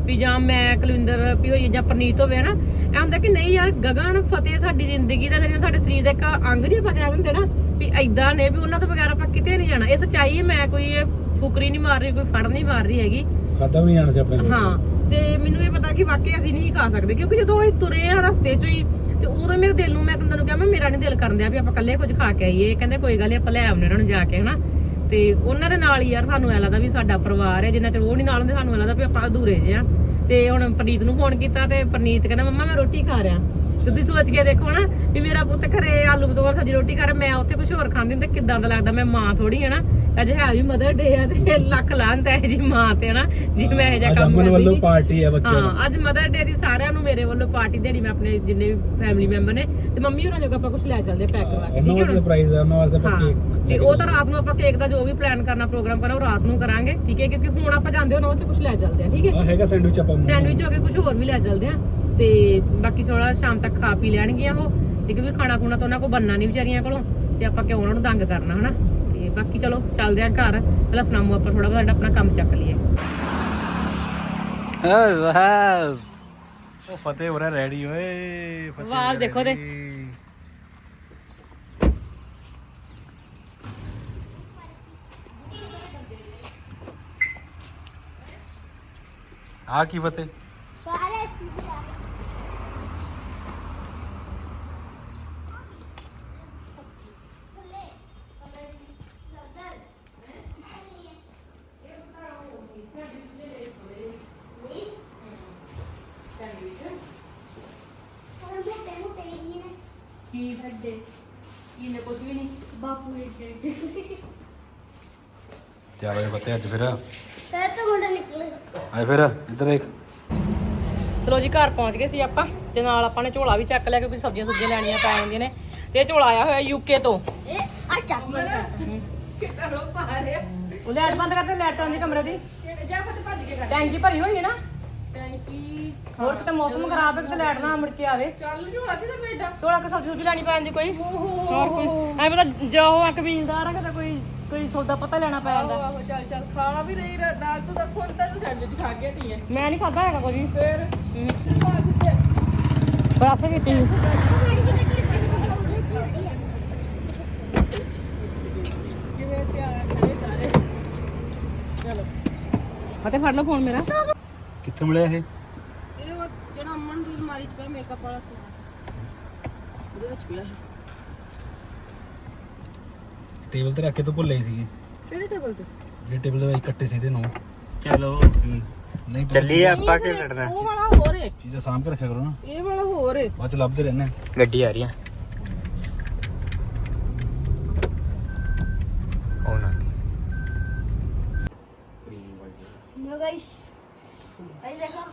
S1: ਵੀ ਜਾਂ ਮੈਂ ਕੁਲਿੰਦਰ ਵੀ ਹੋਈ ਜਾਂ ਪ੍ਰਨੀਤ ਹੋਵੇ ਨਾ ਐ ਹੁੰਦਾ ਕਿ ਨਹੀਂ ਯਾਰ, ਗਗਨ ਫਤਿਹ ਸਾਡੀ ਜ਼ਿੰਦਗੀ ਦਾ ਜਿਹੜੀਆਂ ਸਾਡੇ ਸਰੀਰ ਦਾ ਇੱਕ ਅੰਗ ਨਹੀਂ ਆਪਾਂ ਕਹਿ ਦਿੰਦੇ ਨਾ, ਵੀ ਐਦਾਂ ਨੇ, ਵੀ ਉਹਨਾਂ ਤੋਂ ਬਗੈਰ ਆਪਾਂ ਕਿਤੇ ਨਹੀਂ ਜਾਣਾ। ਇਹ ਸੱਚਾਈ ਹੈ ਮੈਂ ਕੋਈ ਇਹ ਫੁਕਰੀ ਨਹੀਂ ਮਾਰ ਰਹੀ, ਕੋਈ ਫੜ ਨਹੀਂ ਮਾਰ ਰਹੀ ਹੈਗੀ।
S2: ਖਾਦਾ ਵੀ ਨਹੀਂ ਜਾਣਾ ਸੀ ਆਪਣੇ ਕੋਲ।
S1: ਹਾਂ, ਤੇ ਮੈਨੂੰ ਇਹ ਪਤਾ ਕਿ ਵਾਕਈ ਅਸੀਂ ਨਹੀਂ ਖਾ ਸਕਦੇ, ਕਿਉਂਕਿ ਜਦੋਂ ਅਸੀਂ ਤੁਰੇ ਆ ਰਸਤੇ 'ਚ ਹੀ, ਤੇ ਉਦੋਂ ਮੇਰੇ ਦਿਲ ਨੂੰ ਮੈਂ ਤੁਹਾਨੂੰ ਨੂੰ ਕਿਹਾ, ਮੈਂ ਮੇਰਾ ਨਹੀਂ ਦਿਲ ਕਰਨ ਦਿਆ ਵੀ ਆਪਾਂ ਇਕੱਲੇ ਕੁਝ ਖਾ ਕੇ ਆਈਏ। ਕਹਿੰਦੇ, ਕੋਈ ਗੱਲ ਨਹੀਂ ਆਪਾਂ ਲੈ ਆਉਂਦੇ ਉਹਨਾਂ ਨੂੰ ਜਾ ਕੇ, ਹਨਾ। ਤੇ ਉਹਨਾਂ ਦੇ ਨਾਲ ਹੀ ਯਾਰ ਸਾਨੂੰ ਐ ਲੱਗਦਾ ਵੀ ਸਾਡਾ ਪਰਿਵਾਰ ਹੈ, ਜਿੰਨਾ ਚਿਰ ਉਹ ਨਹੀਂ ਨਾਲ ਹੁੰਦੇ, ਸਾਨੂੰ ਐ ਲੱਗਦਾ ਵੀ ਆਪਾਂ ਅਧੂਰੇ ਜੇ ਆ। ਤੇ ਹੁਣ ਪ੍ਰਨੀਤ ਨੂੰ ਫੋਨ ਕੀਤਾ ਤੇ ਪ੍ਰਨੀਤ ਕਹਿੰਦਾ, ਮੰਮਾ, ਮੈਂ ਰੋਟੀ ਖਾ ਰਿਹਾ। ਤੁਸੀਂ ਸੋਚ ਕੇ ਦੇਖੋ ਨਾ ਵੀ ਮੇਰਾ ਪੁੱਤ ਘਰੇ ਆਲੂ ਬਤੋਰ ਸਬਜ਼ੀ ਰੋਟੀ ਕਰ ਮੈਂ ਉੱਥੇ ਕੁਝ ਹੋਰ ਖਾਂਦੀ ਤੇ ਕਿਦਾਂ ਦਾ ਲੱਗਦਾ? ਮੈਂ ਮਾਂ ਥੋੜੀ ਹੈ ਨਾ। ਅੱਜ ਹੈ ਵੀ ਮਦਰ ਡੇ ਆ ਤੇ ਲੱਖ ਲਾਂਤ ਹੈ ਜੀ ਮਾਂ ਤੇ ਹਨਾ ਜੇ ਮੈਂ ਇਹ
S2: ਅੱਜ
S1: ਕੰਮ ਕਰਦੀ
S2: ਵੱਲੋਂ। ਪਾਰਟੀ ਹੈ ਬੱਚਿਆਂ ਨੂੰ
S1: ਹਾਂ ਅੱਜ ਮਦਰ ਡੇ ਦੀ ਸਾਰਿਆਂ ਨੂੰ ਮੇਰੇ ਵੱਲੋਂ ਪਾਰਟੀ ਦੇਣੀ ਮੈਂ ਆਪਣੇ ਜਿੰਨੇ ਵੀ ਫੈਮਿਲੀ ਮੈਂਬਰ ਨੇ ਤੇ ਮੰਮੀ ਹੋਰਾਂ ਜੋ ਆਪਾਂ ਕੁਝ ਲੈ ਚੱਲਦੇ ਪੈਕ ਕਰਵਾ ਕੇ ਠੀਕ ਹੈ ਹੁਣ?
S2: ਸਰਪ੍ਰਾਈਜ਼ ਹੈ ਉਹਨਾਂ ਵਾਸਤੇ ਪੱਕੇ
S1: ਤੇ ਉਹ ਤਾਂ ਰਾਤ ਨੂੰ ਆਪਾਂ ਕੇਕ ਦਾ ਜੋ ਵੀ ਪਲਾਨ ਕਰਨਾ ਪ੍ਰੋਗਰਾਮ ਕਰਨਾ ਉਹ ਰਾਤ ਨੂੰ ਕਰਾਂਗੇ ਠੀਕ ਹੈ? ਕਿਉਂਕਿ ਹੁਣ ਆਪਾਂ ਜਾਂਦੇ ਹਾਂ ਉਹ ਚ ਕੁਝ ਲੈ ਚੱਲਦੇ ਆ ਠੀਕ ਹੈ?
S2: ਹੈਗਾ ਸੈਂਡਵਿਚ ਆਪਾਂ ਨੂੰ।
S1: ਸੈਂਡਵਿਚ ਹੋ ਕੇ ਕੁਝ ਹੋਰ ਵੀ ਲੈ ਚੱਲਦੇ ਆ। ਤੇ ਬਾਕੀ ਥੋੜਾ ਸ਼ਾਮ ਤੱਕ ਖਾ ਪੀ ਲੈਣਗੀਆਂ ਉਹ ਤੇ ਕਿਉਂਕਿ ਖਾਣਾ ਖੁਣਾ ਤਾਂ ਉਹਨਾਂ ਕੋਲ ਬੰਨਾ ਨਹੀਂ ਵਿਚਾਰੀਆਂ ਕੋਲੋਂ ਤੇ ਆਪਾਂ ਕਿਉਂ ਉਹਨਾਂ ਨੂੰ ਤੰਗ ਕਰਨਾ ਹਨਾ? ਤੇ ਬਾਕੀ ਚਲੋ ਚੱਲਦੇ ਆ ਘਰ ਪਹਿਲਾਂ ਸੁਣਾਮੂ ਆਪਾਂ ਥੋੜਾ ਬਹੁਤਾ ਆਪਣਾ ਕੰਮ ਚੱਕ ਲਈਏ।
S2: ਵਾਹ ਉਹ ਫਤਿਹ ਹੋ ਰਿਹਾ ਰੈਡੀ ਓਏ ਫਤਿਹ
S1: ਵਾਹ, ਦੇਖੋ ਤੇ।
S2: ਆ ਕੀ ਫਤਿਹ
S1: ਕੀ ਛੱਡੇ ਕੀ ਨੇ ਕੁਝ ਵੀ ਨਹੀਂ
S3: ਬਾਪੂ ਨੇ
S2: ਤਿਆਰ ਹੋਏ ਫਤਿਹ ਅੱਜ ਫਿਰ।
S3: ਫਿਰ ਤਾਂ ਮੁੰਡਾ ਨਿਕਲੇ।
S2: ਆਏ ਫਿਰ ਇੱਧਰ ਦੇਖ।
S1: ਚਲੋ ਜੀ ਘਰ ਪਹੁੰਚ ਗਏ ਸੀ ਆਪਾਂ ਤੇ ਨਾਲ ਆਪਾਂ ਨੇ ਝੋਲਾ ਵੀ ਚੱਕ ਲਿਆ ਕਿਉਂਕਿ ਸਬਜ਼ੀਆਂ ਸੁਬਜ਼ੀਆਂ ਲੈਣੀਆਂ ਪੈ ਜਾਂਦੀਆਂ ਨੇ। ਤੇ ਇਹ ਝੋਲਾ ਆਇਆ ਹੋਇਆ ਯੂਕੇ ਤੋਂ।
S3: ਇਹ ਆ ਚੱਕ ਮਰ
S1: ਉਹ ਲਾਈਟ ਬੰਦ ਕਰਦੇ ਲਾਈਟ ਆਉਂਦੀ ਕਮਰੇ ਦੀ।
S4: ਜਾ ਬਸ ਭੱਜ ਕੇ ਕਰ।
S1: ਟੈਂਕੀ ਭਰੀ ਹੋਈ ਹੈ ਨਾ?
S4: ਟੈਂਕੀ।
S1: ਹੋਰ ਕਿਤੇ ਮੌਸਮ ਖਰਾਬ ਹੈ ਕਿਤੇ ਲਾਈਟ ਨਾ ਮੁੜ ਕੇ ਆਵੇ।
S4: ਚੱਲ ਝੋਲਾ ਕਿਧਰ ਬੈਠਾ।
S1: ਝੋਲਾ ਕੇ ਸਬਜ਼ੀ ਸੁਬਜ਼ੀ ਲੈਣੀ ਪੈ ਜਾਂਦੀ ਕੋਈ? ਹੋਰ ਕੋਈ? ਐ ਪਤਾ ਜੋ ਆ ਕਬੀਲਦਾਰ ਆ ਕਿਤੇ ਕੋਈ। ਕੋਈ ਸੌਦਾ ਪਤਾ ਲੈਣਾ ਪੈ
S4: ਆਹੋ
S1: ਜਾਂਦਾ।
S4: ਆਹੋ ਚੱਲ ਚੱਲ ਖਾ ਵੀ ਰਹੀ ਰ- ਨਾਲ ਤੂੰ ਦੱਸ ਹੁਣ ਤਾਂ ਤੂੰ ਸੈਂਡਵਿਚ ਖਾ ਕੇ ਹਟੀ ਹੈ
S1: ਮੈਂ ਨਹੀਂ ਖਾਦਾ ਹੈਗਾ ਕੁਝ ਵੀ।
S4: ਫੇਰ? ਬਾਅਦ ਚ
S1: ਬਸ ਕੀਤੀ।
S4: ਕਿਵੇਂ ਤਿਆਰ ਖੜੇ ਸਾਰੇ? ਚਲੋ।
S1: ਅਤੇ ਫੜ ਲਓ ਫੋਨ ਮੇਰਾ।
S2: ਕਿੱਥੇ ਮਿਲਿਆ ਇਹ?
S4: ਇਹ ਉਹ ਜਿਹੜਾ ਅਮਨ ਦੀ ਅਲਮਾਰੀ 'ਚ ਪਿਆ ਮੇਕਅਪ ਵਾਲਾ ਸਮਾਨ। ਉਹਦੇ ਵਿੱਚ ਪਿਆ ਹੈ
S2: ਟੇਬਲ ਤੇ ਰੱਖ ਕੇ ਤੂੰ ਭੁੱਲੇ ਸੀਗੇ
S4: ਕਿਹੜੇ ਟੇਬਲ ਤੇ
S2: ਜਿਹੜੇ ਟੇਬਲ ਦੇ ਵਿੱਚ ਕੱਟੇ ਸੀ ਤੇ ਨੂੰ
S5: ਚਲੋ
S2: ਨਹੀਂ
S5: ਚੱਲੀਏ ਆਪਾਂ ਕਿ ਲੜਨਾ
S4: ਉਹ ਵਾਲਾ ਹੋਰ ਹੈ
S2: ਚੀਜ਼ਾਂ ਸਾਂਭ ਕੇ ਰੱਖਿਆ ਕਰੋ ਨਾ
S4: ਇਹ ਵਾਲਾ ਹੋਰ ਹੈ
S2: ਬਾਅਦ ਚ ਲੱਭਦੇ ਰਹਿੰਦੇ
S5: ਗੱਡੀ ਆ ਰਹੀ ਆ ਉਹ ਨਾ
S3: नो गाइस भाई देखो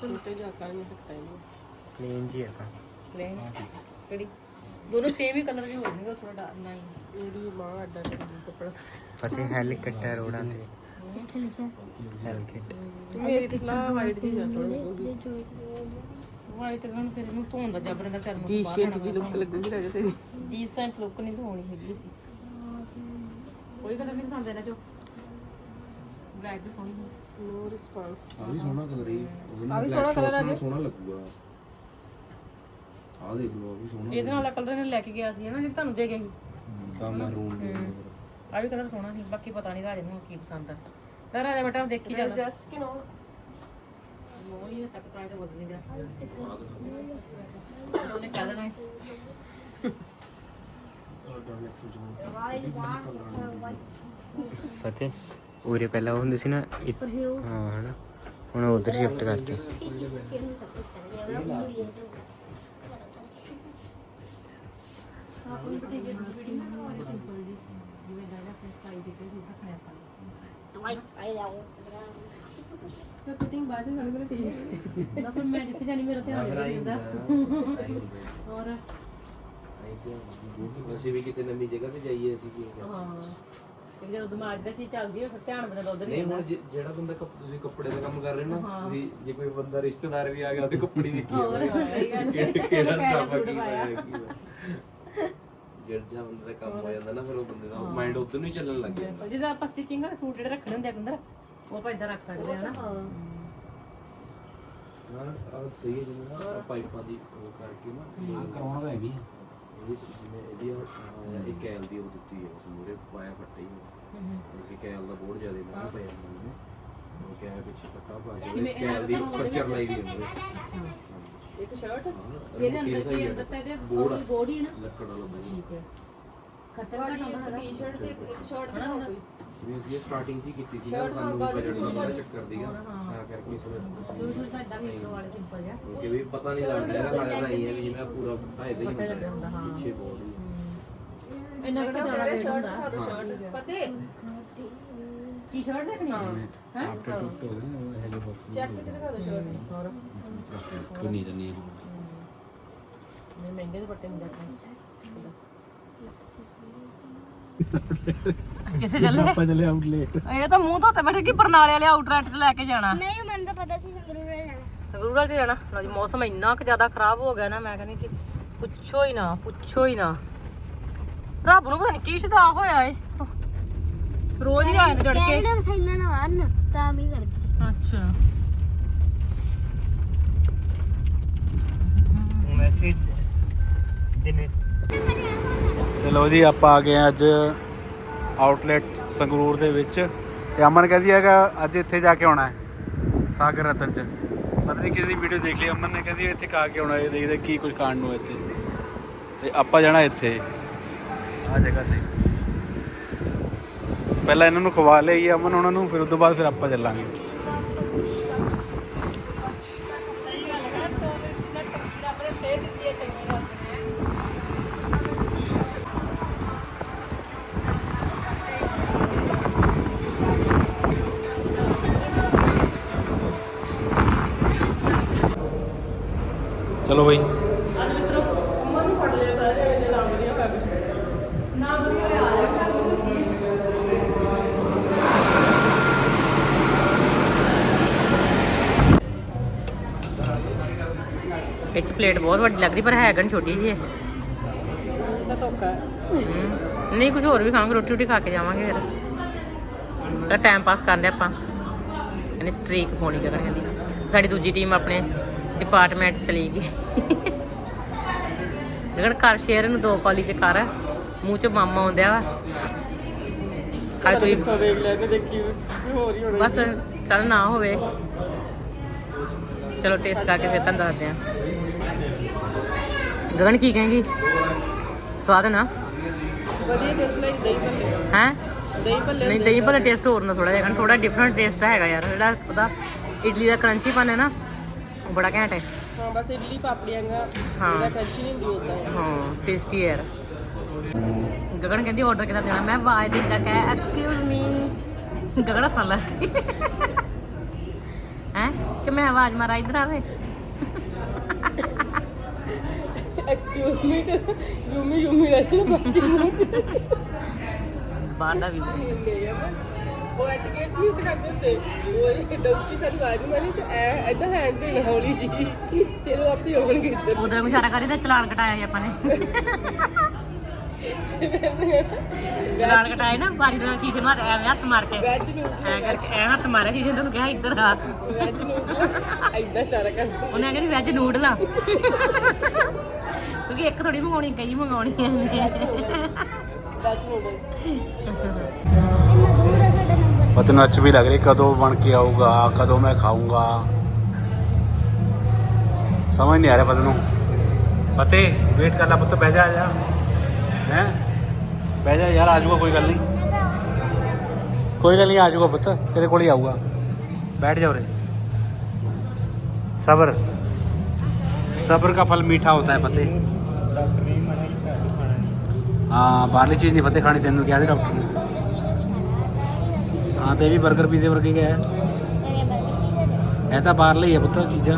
S4: ਛੋਟੇ ਜਿਹਾ ਕਰ ਨਹੀਂ ਸਕਦਾ ਇਹਨੂੰ
S5: ਪਲੇਨ ਜੀ ਆਪਾਂ
S1: ਪਲੇਨ ਕਿਹੜੀ? ਦੋਨੋਂ ਸੇਮ ਹੀ ਕਲਰ ਦੇ ਹੋਣਗੇ ਥੋੜਾ ਡਾਰਕ ਨਾ
S4: ਇਹਦੀ ਮਾਂ ਅੱਡਾ ਕੱਪੜਾ
S5: ਫਤਿਹ ਹੈਲੀਕਾਪਟਰ ਰੋਡਾਂ ਤੇ। ਹੈਲੀਕਾਪਟਰ
S4: ਮੇਰੀ ਤੇ ਸਲਾਹ ਵਾਈਟ ਦੀ ਜਾ ਸੋਹਣੀ
S1: ਵਾਈਟ ਰੰਗ ਫਿਰ ਇਹਨੂੰ ਧੋਣ ਦਾ ਜਬਰ ਦਾ ਕਰਨ
S4: ਟੀ ਸ਼ਰਟ ਜੀ ਲੁੱਕ ਲੱਗੂਗੀ ਰਾਜਾ ਤੇਰੀ
S1: ਡੀਸੈਂਟ ਲੁੱਕ ਨਹੀਂ ਧੋਣੀ ਹੈਗੀ ਸੀ ਕੋਈ ਕਲਰ ਨਹੀਂ ਪਸੰਦ ਇਹਨਾਂ ਚੋਂ? ਬਲੈਕ ਦੀ ਸੋਹਣੀ।
S4: ਨੋ ਰਿਸਪਾਂਸ
S6: ਆ ਵੀ ਸੋਹਣਾ ਕਲਰ ਹੀ।
S4: ਆ ਵੀ ਸੋਹਣਾ colour ਆ ਜੀ।
S6: ਸੋਹਣਾ ਲੱਗੂਗਾ। ਆ ਦੇਖ ਲਓ ਆ ਵੀ ਸੋਹਣਾ
S1: ਇਹਦੇ ਨਾਲ ਦਾ ਕਲਰ ਇਹਨੇ ਲੈ ਕੇ ਗਿਆ ਸੀ ਨਾ ਜਿਹੜੀ ਤੁਹਾਨੂੰ ਦੇ ਗਈ ਸੀ
S6: ਤਾਂ ਮਹਿਰੂਨ ਦੇ
S1: ਆ ਵੀ ਕਲਰ ਸੋਹਣਾ ਸੀ ਬਾਕੀ ਪਤਾ ਨਹੀਂ ਰਾਜੇ ਨੂੰ ਕੀ ਪਸੰਦ ਆ ਤਾਂ ਰਾਜਾ ਬੇਟਾ ਦੇਖੀ ਚੱਲ
S4: ਜਸਟ ਕਿ ਨੋ
S1: ਨੋ ਹੀ ਤੱਕ ਤਾਂ ਇਹਦਾ ਬਦਲ ਨਹੀਂ ਗਿਆ ਉਹਨੇ ਕਹਿ ਦੇਣਾ।
S5: ਫਤਿਹ ਉਰੇ ਪਹਿਲਾਂ ਉਹ ਹੁੰਦੇ ਸੀ ਨਾ ਇੱਧ- ਹਾਂ ਹਨਾ ਹੁਣ ਉਧਰ ਸ਼ਿਫਟ ਕਰਤੇ
S6: ਜਿਹੜਾ ਤੁਸੀਂ ਕੱਪੜੇ ਦਾ ਕੰਮ ਕਰ ਰਹੇ ਨਾ ਜੇ ਕੋਈ ਬੰਦਾ ਰਿਸ਼ਤੇਦਾਰ ਵੀ ਆ ਗਿਆ ਕੱਪੜੇ ਦੇਖੀ ਜਿਹੜਾ ਬੰਦੇ ਦਾ ਕੰਮ ਹੋ ਜਾਂਦਾ ਨਾ ਫਿਰ ਉਹ ਬੰਦੇ ਦਾ ਮਾਈਂਡ ਉਧਰ ਨੂੰ ਹੀ ਚੱਲਣ ਲੱਗ ਜਾਂਦਾ।
S1: ਜਿਹਦਾ ਆਪਾਂ ਸਟਿਚਿੰਗ ਵਾਲੇ ਸੂਟ ਜਿਹੜੇ ਰੱਖਣੇ ਹੁੰਦੇ ਆ ਅੰਦਰ ਉਹ ਆਪਾਂ ਏਦਾਂ ਰੱਖ ਸਕਦੇ ਆ ਨਾ।
S6: ਹਾਂ। ਆਹ ਸਹੀ ਹੈ ਜਿਵੇਂ ਪਾਈਪਾਂ ਦੀ ਉਹ ਕਰਕੇ ਨਾ
S2: ਕਰਾਉਣਾ ਤਾਂ ਹੈਗੀ
S6: ਇਹਦੀ ਇਹਦੀ ਇੱਕ ਕੈਲ ਦੀ ਉਹ ਦਿੱਤੀ ਹੈ ਉਸ ਮੂਰੇ ਪਾਇਆ ਫੱਟਾ ਹੀ ਹੋਇਆ ਕਿ ਕੈਲ ਦਾ ਬਹੁਤ ਜ਼ਿਆਦਾ ਮਹਿੰਗਾ ਪਿਆ ਮੈਨੂੰ ਉਹ ਕੈਲ ਪਿੱਛੇ ਫੱਟਾ ਪਾ ਕੇ ਕੈਲ ਦੀ ਪਰਚਰ ਲਾਈ ਦੀ ਹੁੰਦੀ
S4: ਇੱਕ ਸ਼ਰਟ
S1: ਇਹਦੇ ਅੰਦਰ ਕੀ ਅੰਦਰ ਤਾਂ ਇਹਦੇ ਬੋਰਡ ਹੀ ਹੈ ਨਾ।
S6: ਲੱਕੜ ਵਾਲਾ ਬਈ
S1: ਖਰਚਾ ਘੱਟ ਆਉਂਦਾ ਨਾ
S4: ਟੀ-ਸ਼ਰਟ ਤੇ ਇੱਕ ਸ਼ਰਟ ਬਣਾਓ। ਕੋਈ
S6: ਜਿਵੇਂ ਅਸੀਂ ਸਟਾਰਟਿੰਗ ਜੀ ਕੀਤੀ ਸੀ ਨਾ ਸਾਨੂੰ ਬਜਟ ਦਾ ਚੱਕਰ ਸੀਗਾ। ਤਾਂ ਕਰਕੇ
S1: ਸ਼ੁਰੂ ਸ਼ੁਰੂ ਤਾਂ ਵੀ ਇੱਕ ਵਾਲੇ ਸਿੰਪਲ ਜਿਹਾ।
S6: ਕਿ ਵੀ ਪਤਾ ਨਹੀਂ ਲੱਗਦਾ ਹੈਗਾ ਲੱਗਦਾ ਨਹੀਂ ਹੈ ਵੀ ਜਿਵੇਂ ਪੂਰਾ ਢਾਈ ਦਾ ਹੀ ਹੁੰਦਾ ਹੈ। ਪਿੱਛੇ ਬੋਡੀ
S1: ਇੰਨਾ ਕਿਹੜਾ ਜ਼ਿਆਦਾ ਰੇਟ
S4: ਸ਼ਰਟ
S1: ਹੁੰਦਾ।
S4: ਦਿਖਾ ਦਿਓ ਸ਼ਰਟ ਪਤੇ।
S1: ਟੀ ਸ਼ਰਟ ਦੇਖਣੀ ਹੈ।
S2: ਆਫਟਰ ਟੁੱਟ ਹੋ ਗਏ ਨਾ ਇਹ ਜੋ
S4: ਚੈੱਕ ਚ ਦਿਖਾ ਦਿਓ ਸ਼ਰਟ
S1: ਹੋਰ। ਕਿਸੇ ਚੱਲੇ?
S2: ਆਪਾਂ ਚੱਲੇ ਆਊਟਲੇਟ
S1: ਇਹ ਤਾਂ ਮੂੰਹ ਧੋਤੇ ਬੈਠੇ ਕਿ ਬਰਨਾਲੇ ਵਾਲੇ ਆਊਟਲੈਟ ਤੇ ਲੈ ਕੇ ਜਾਣਾ।
S3: ਨਹੀਂ ਮੈਨੂੰ ਤਾਂ ਪਤਾ ਸੀ ਸੰਗਰੂਰ ਜਾਣਾ।
S1: ਸੰਗਰੂਰ ਤੇ ਜਾਣਾ? ਲੋ ਜੀ ਮੌਸਮ ਇੰਨਾ ਕੁ ਜ਼ਿਆਦਾ ਖਰਾਬ ਹੋ ਗਿਆ ਨਾ ਮੈਂ ਕਹਿੰਦੀ ਕਿ ਪੁੱਛੋ ਹੀ ਨਾ ਪੁੱਛੋ ਹੀ ਨਾ। ਰੱਬ ਨੂੰ ਪਤਾ ਨਹੀਂ ਕੀ ਸ਼ਦਾ ਹੋਇਆ ਏ। ਰੋਜ਼ ਹੀ ਆਣ ਨਾ
S3: ਵਾਰਨ ਤਾਂ ਵੀ ਕਰਦੀ।
S1: ਅੱਛਾ।
S5: ਮੈਸੇਜ
S2: ਤੇ ਲੋ ਜੀ ਆਪਾਂ ਆ ਗਏ ਅੱਜ ਆਊਟਲੈਟ ਸੰਗਰੂਰ ਦੇ ਵਿੱਚ। ਤੇ ਅਮਨ ਕਹਿੰਦੀ ਹੈਗਾ ਅੱਜ ਇੱਥੇ ਜਾ ਕੇ ਆਉਣਾ ਹੈ ਸਾਗਰ ਰਤਨ ਚ। ਪਤਾ ਨਹੀਂ ਕਿਸੇ ਦੀ ਵੀਡੀਓ ਦੇਖ ਲਈ ਅਮਨ ਨੇ ਕਹਿੰਦੀ ਇੱਥੇ ਕਾ ਕੇ ਆਉਣਾ ਇਹ ਦੇਖਦੇ ਕੀ ਕੁਝ ਖਾਣ ਨੂੰ ਇੱਥੇ। ਤੇ ਆਪਾਂ ਜਾਣਾ ਇੱਥੇ। ਆ ਜਗ੍ਹਾ ਤੇ ਪਹਿਲਾਂ ਇਹਨਾਂ ਨੂੰ ਖਵਾ ਲਈ ਅਮਨ ਉਹਨਾਂ ਨੂੰ ਫਿਰ ਉਸ ਤੋਂ ਬਾਅਦ ਫਿਰ ਆਪਾਂ ਚੱਲਾਂਗੇ। ਚਲੋ ਬਈ।
S1: 'ਚ ਪਲੇਟ ਬਹੁਤ ਵੱਡੀ ਲੱਗਦੀ ਪਰ ਹੈ ਗਨ ਛੋਟੀ ਜੀ ਹੈ।
S4: ਹੈ।
S1: ਹਮ, ਨਹੀਂ ਕੁਝ ਹੋਰ ਵੀ ਖਾਵਾਂਗੇ ਰੋਟੀ ਰੋਟੀ ਖਾ ਕੇ ਜਾਵਾਂਗੇ ਫਿਰ। ਤਾਂ ਟਾਈਮ ਪਾਸ ਕਰਨੇ ਆਪਾਂ। ਇਹਨੇ ਸਟ੍ਰੀਕ ਪਾਉਣੀ ਗਗਨ ਕਹਿੰਦੀ ਸਾਡੀ ਦੂਜੀ ਟੀਮ ਆਪਣੇ ਡਿਪਾਰਟਮੈਂਟ ਚਲੀ ਗਈ। ਗਗਨ ਕਰ ਸ਼ੇਅਰ ਨੂੰ ਦੋ ਕਾਲੀ ਚ ਕਰ। ਮੂੰਹ ਚ ਮਾਮਾ ਆਉਂਦਿਆ ਵਾ। ਅੱਜ ਤੂੰ
S4: ਤਾਂ ਵੇਖ ਲੈ ਕੇ ਦੇਖੀ ਹੋਰ ਹੀ ਹੋਣਾ
S1: ਬਸ ਚੱਲ ਨਾ ਹੋਵੇ। ਚਲੋ ਟੇਸਟ ਕਰਕੇ ਫਿਰ ਤੁਹਾਨੂੰ ਦੱਸਦੇ ਹਾਂ ਗਗਨ ਕੀ ਕਹੇਗੀ? ਸਵਾਦ ਨਾ?
S4: ਵਧੀਆ ਜਿਸ ਲਈ ਦਹੀਂ ਭੱਲੇ।
S1: ਹੈ?
S4: ਦਹੀਂ ਭੱਲੇ
S1: ਨਹੀਂ ਦਹੀਂ ਭੱਲੇ ਟੇਸਟ ਹੋਰ ਨਾ ਥੋੜਾ ਜਿਹਾ। ਥੋੜਾ ਡਿਫਰੈਂਟ ਟੇਸਟ ਹੈਗਾ ਯਾਰ। ਜਿਹੜਾ ਉਹਦਾ ਇਡਲੀ ਦਾ ਕਰੰਚੀ ਪਨ ਹੈ ਨਾ ਉਹ ਬੜਾ ਘੈਂਟ ਹੈ।
S4: ਹਾਂ ਬਸ ਇਡਲੀ ਪਾਪੜੀਆਂ ਦਾ
S1: ਹਾਂ।
S4: ਇਹਦਾ ਕਰੰਚੀ ਨਹੀਂ ਹੁੰਦੀ ਉਦਾਂ
S1: ਹਾਂ ਟੇਸਟੀ ਯਾਰ ਗਗਨ ਕਹਿੰਦੀ ਆਰਡਰ ਕਿਦਾਂ ਦੇਣਾ? ਮੈਂ ਆਵਾਜ਼ ਦੇ ਦਿੱਤਾ ਕਹਿ ਐਕਸਕਿਊਜ਼ ਮੀ ਗਗਨ ਹੱਸਣ ਲੱਗ ਹੈ? ਕਿ ਮੈਂ ਆਵਾਜ਼ ਮਾਰਾ ਇਧਰ ਆਵੇ
S4: ਐਕਸਕਿਊਜ਼ ਮੀ ਯੂਮੀ ਯੂਮੀ ਰਹਿ ਬਾਕੀ ਮੂੰਹ ਚ।
S1: ਬਾਹਰ ਦਾ ਵੀ।
S4: ਹੁੰਦੇ ਆ ਨਾ। ਉਹ ਐਟੀਕੇਟਸ ਨਹੀਂ ਸਿਖਾਉਂਦੇ ਹੁੰਦੇ ਉਹ ਇਦਾਂ ਉੱਚੀ ਸਾਡੀ ਆਵਾਜ਼ ਮਾਰੀ ਤੇ ਐ ਐਦਾਂ ਹੈਂਡ ਦੇਣਾ ਹੌਲੀ ਜੀ। ਫਿਰ ਉਹ ਆਪੇ ਹੋਣਗੇ ਇੱਧਰ।
S1: ਉਧਰ ਨੂੰ ਇਸ਼ਾਰਾ ਕਰੀ ਤਾਂ ਚਲਾਨ ਕਟਾਇਆ ਸੀ ਆਪਾਂ ਨੇ। ਚਲਾਨ ਕਟਾਇਆ ਨਾ ਬਾਰੀ ਦੇ ਸ਼ੀਸ਼ੇ ਨੂੰ ਹੱਥ- ਐਵੇਂ ਹੱਥ ਮਾਰ ਕੇ।
S4: ਵੈਜ ਨੂੰ।
S1: ਐ ਕਰਕੇ ਐ ਹੱਥ ਮਾਰਿਆ ਸ਼ੀਸ਼ੇ ਨੂੰ ਕਿਹਾ ਇੱਧਰ ਆ।
S4: ਵੈਜ ਨੂੰ। ਐਦਾਂ ਚਾਰਾ ਕਰਦੇ
S1: ਉਹਨੇ ਕਹਿੰਦੀ ਵੈਜ ਨੂਡਲ ਕਿਉਂਕਿ ਇੱਕ ਥੋੜੀ ਮੰਗਾਉਣੀ ਕਈ ਮੰਗਾਉਣੀਆਂ ਨੇ।
S4: ਵੈਜ ਨੂੰ
S2: ਮਤਲਬ ਨੱਚ ਵੀ ਲੱਗ ਰਹੀ ਕਦੋਂ ਬਣ ਕੇ ਆਊਗਾ ਕਦੋਂ ਮੈਂ ਖਾਊਂਗਾ ਸਮਝ ਨਹੀਂ ਆ ਰਿਹਾ ਪਤਾ ਨੂੰ ਪਤੇ ਵੇਟ ਕਰ ਲੈ ਪੁੱਤ ਬਹਿ ਜਾ ਜਾ ਹੈ ਬਹਿ ਜਾ ਯਾਰ ਆਜੂਗਾ ਕੋਈ ਗੱਲ ਨਹੀਂ ਕੋਈ ਗੱਲ ਨਹੀਂ ਆਜੂਗਾ ਪੁੱਤ ਤੇਰੇ ਕੋਲ ਹੀ ਆਊਗਾ ਬੈਠ ਜਾ ਉਰੇ ਸਬਰ
S5: ਸਬਰ ਦਾ ਫਲ ਮਿੱਠਾ ਹੁੰਦਾ ਹੈ ਫਤਿਹ
S2: ਹਾਂ ਬਾਹਰਲੀ ਚੀਜ਼ ਨਹੀਂ ਫਤਿਹ ਖਾਣੀ ਤੈਨੂੰ ਕਿਹਾ ਸੀ ਡਾਕਟਰ ਨੇ ਹਾਂ ਤੇ ਇਹ ਵੀ 버ਗਰ ਪੀਜ਼ੇ ਵਰਗੇ ਗਿਆ ਹੈ।
S3: ਮੇਰੇ ਬਰਗਰ ਪੀਜ਼ਾ ਦੇ
S2: ਇਹ ਤਾਂ ਬਾਹਰਲੇ ਹੀ ਹੈ ਪੁੱਤ ਚੀਜ਼ਾਂ।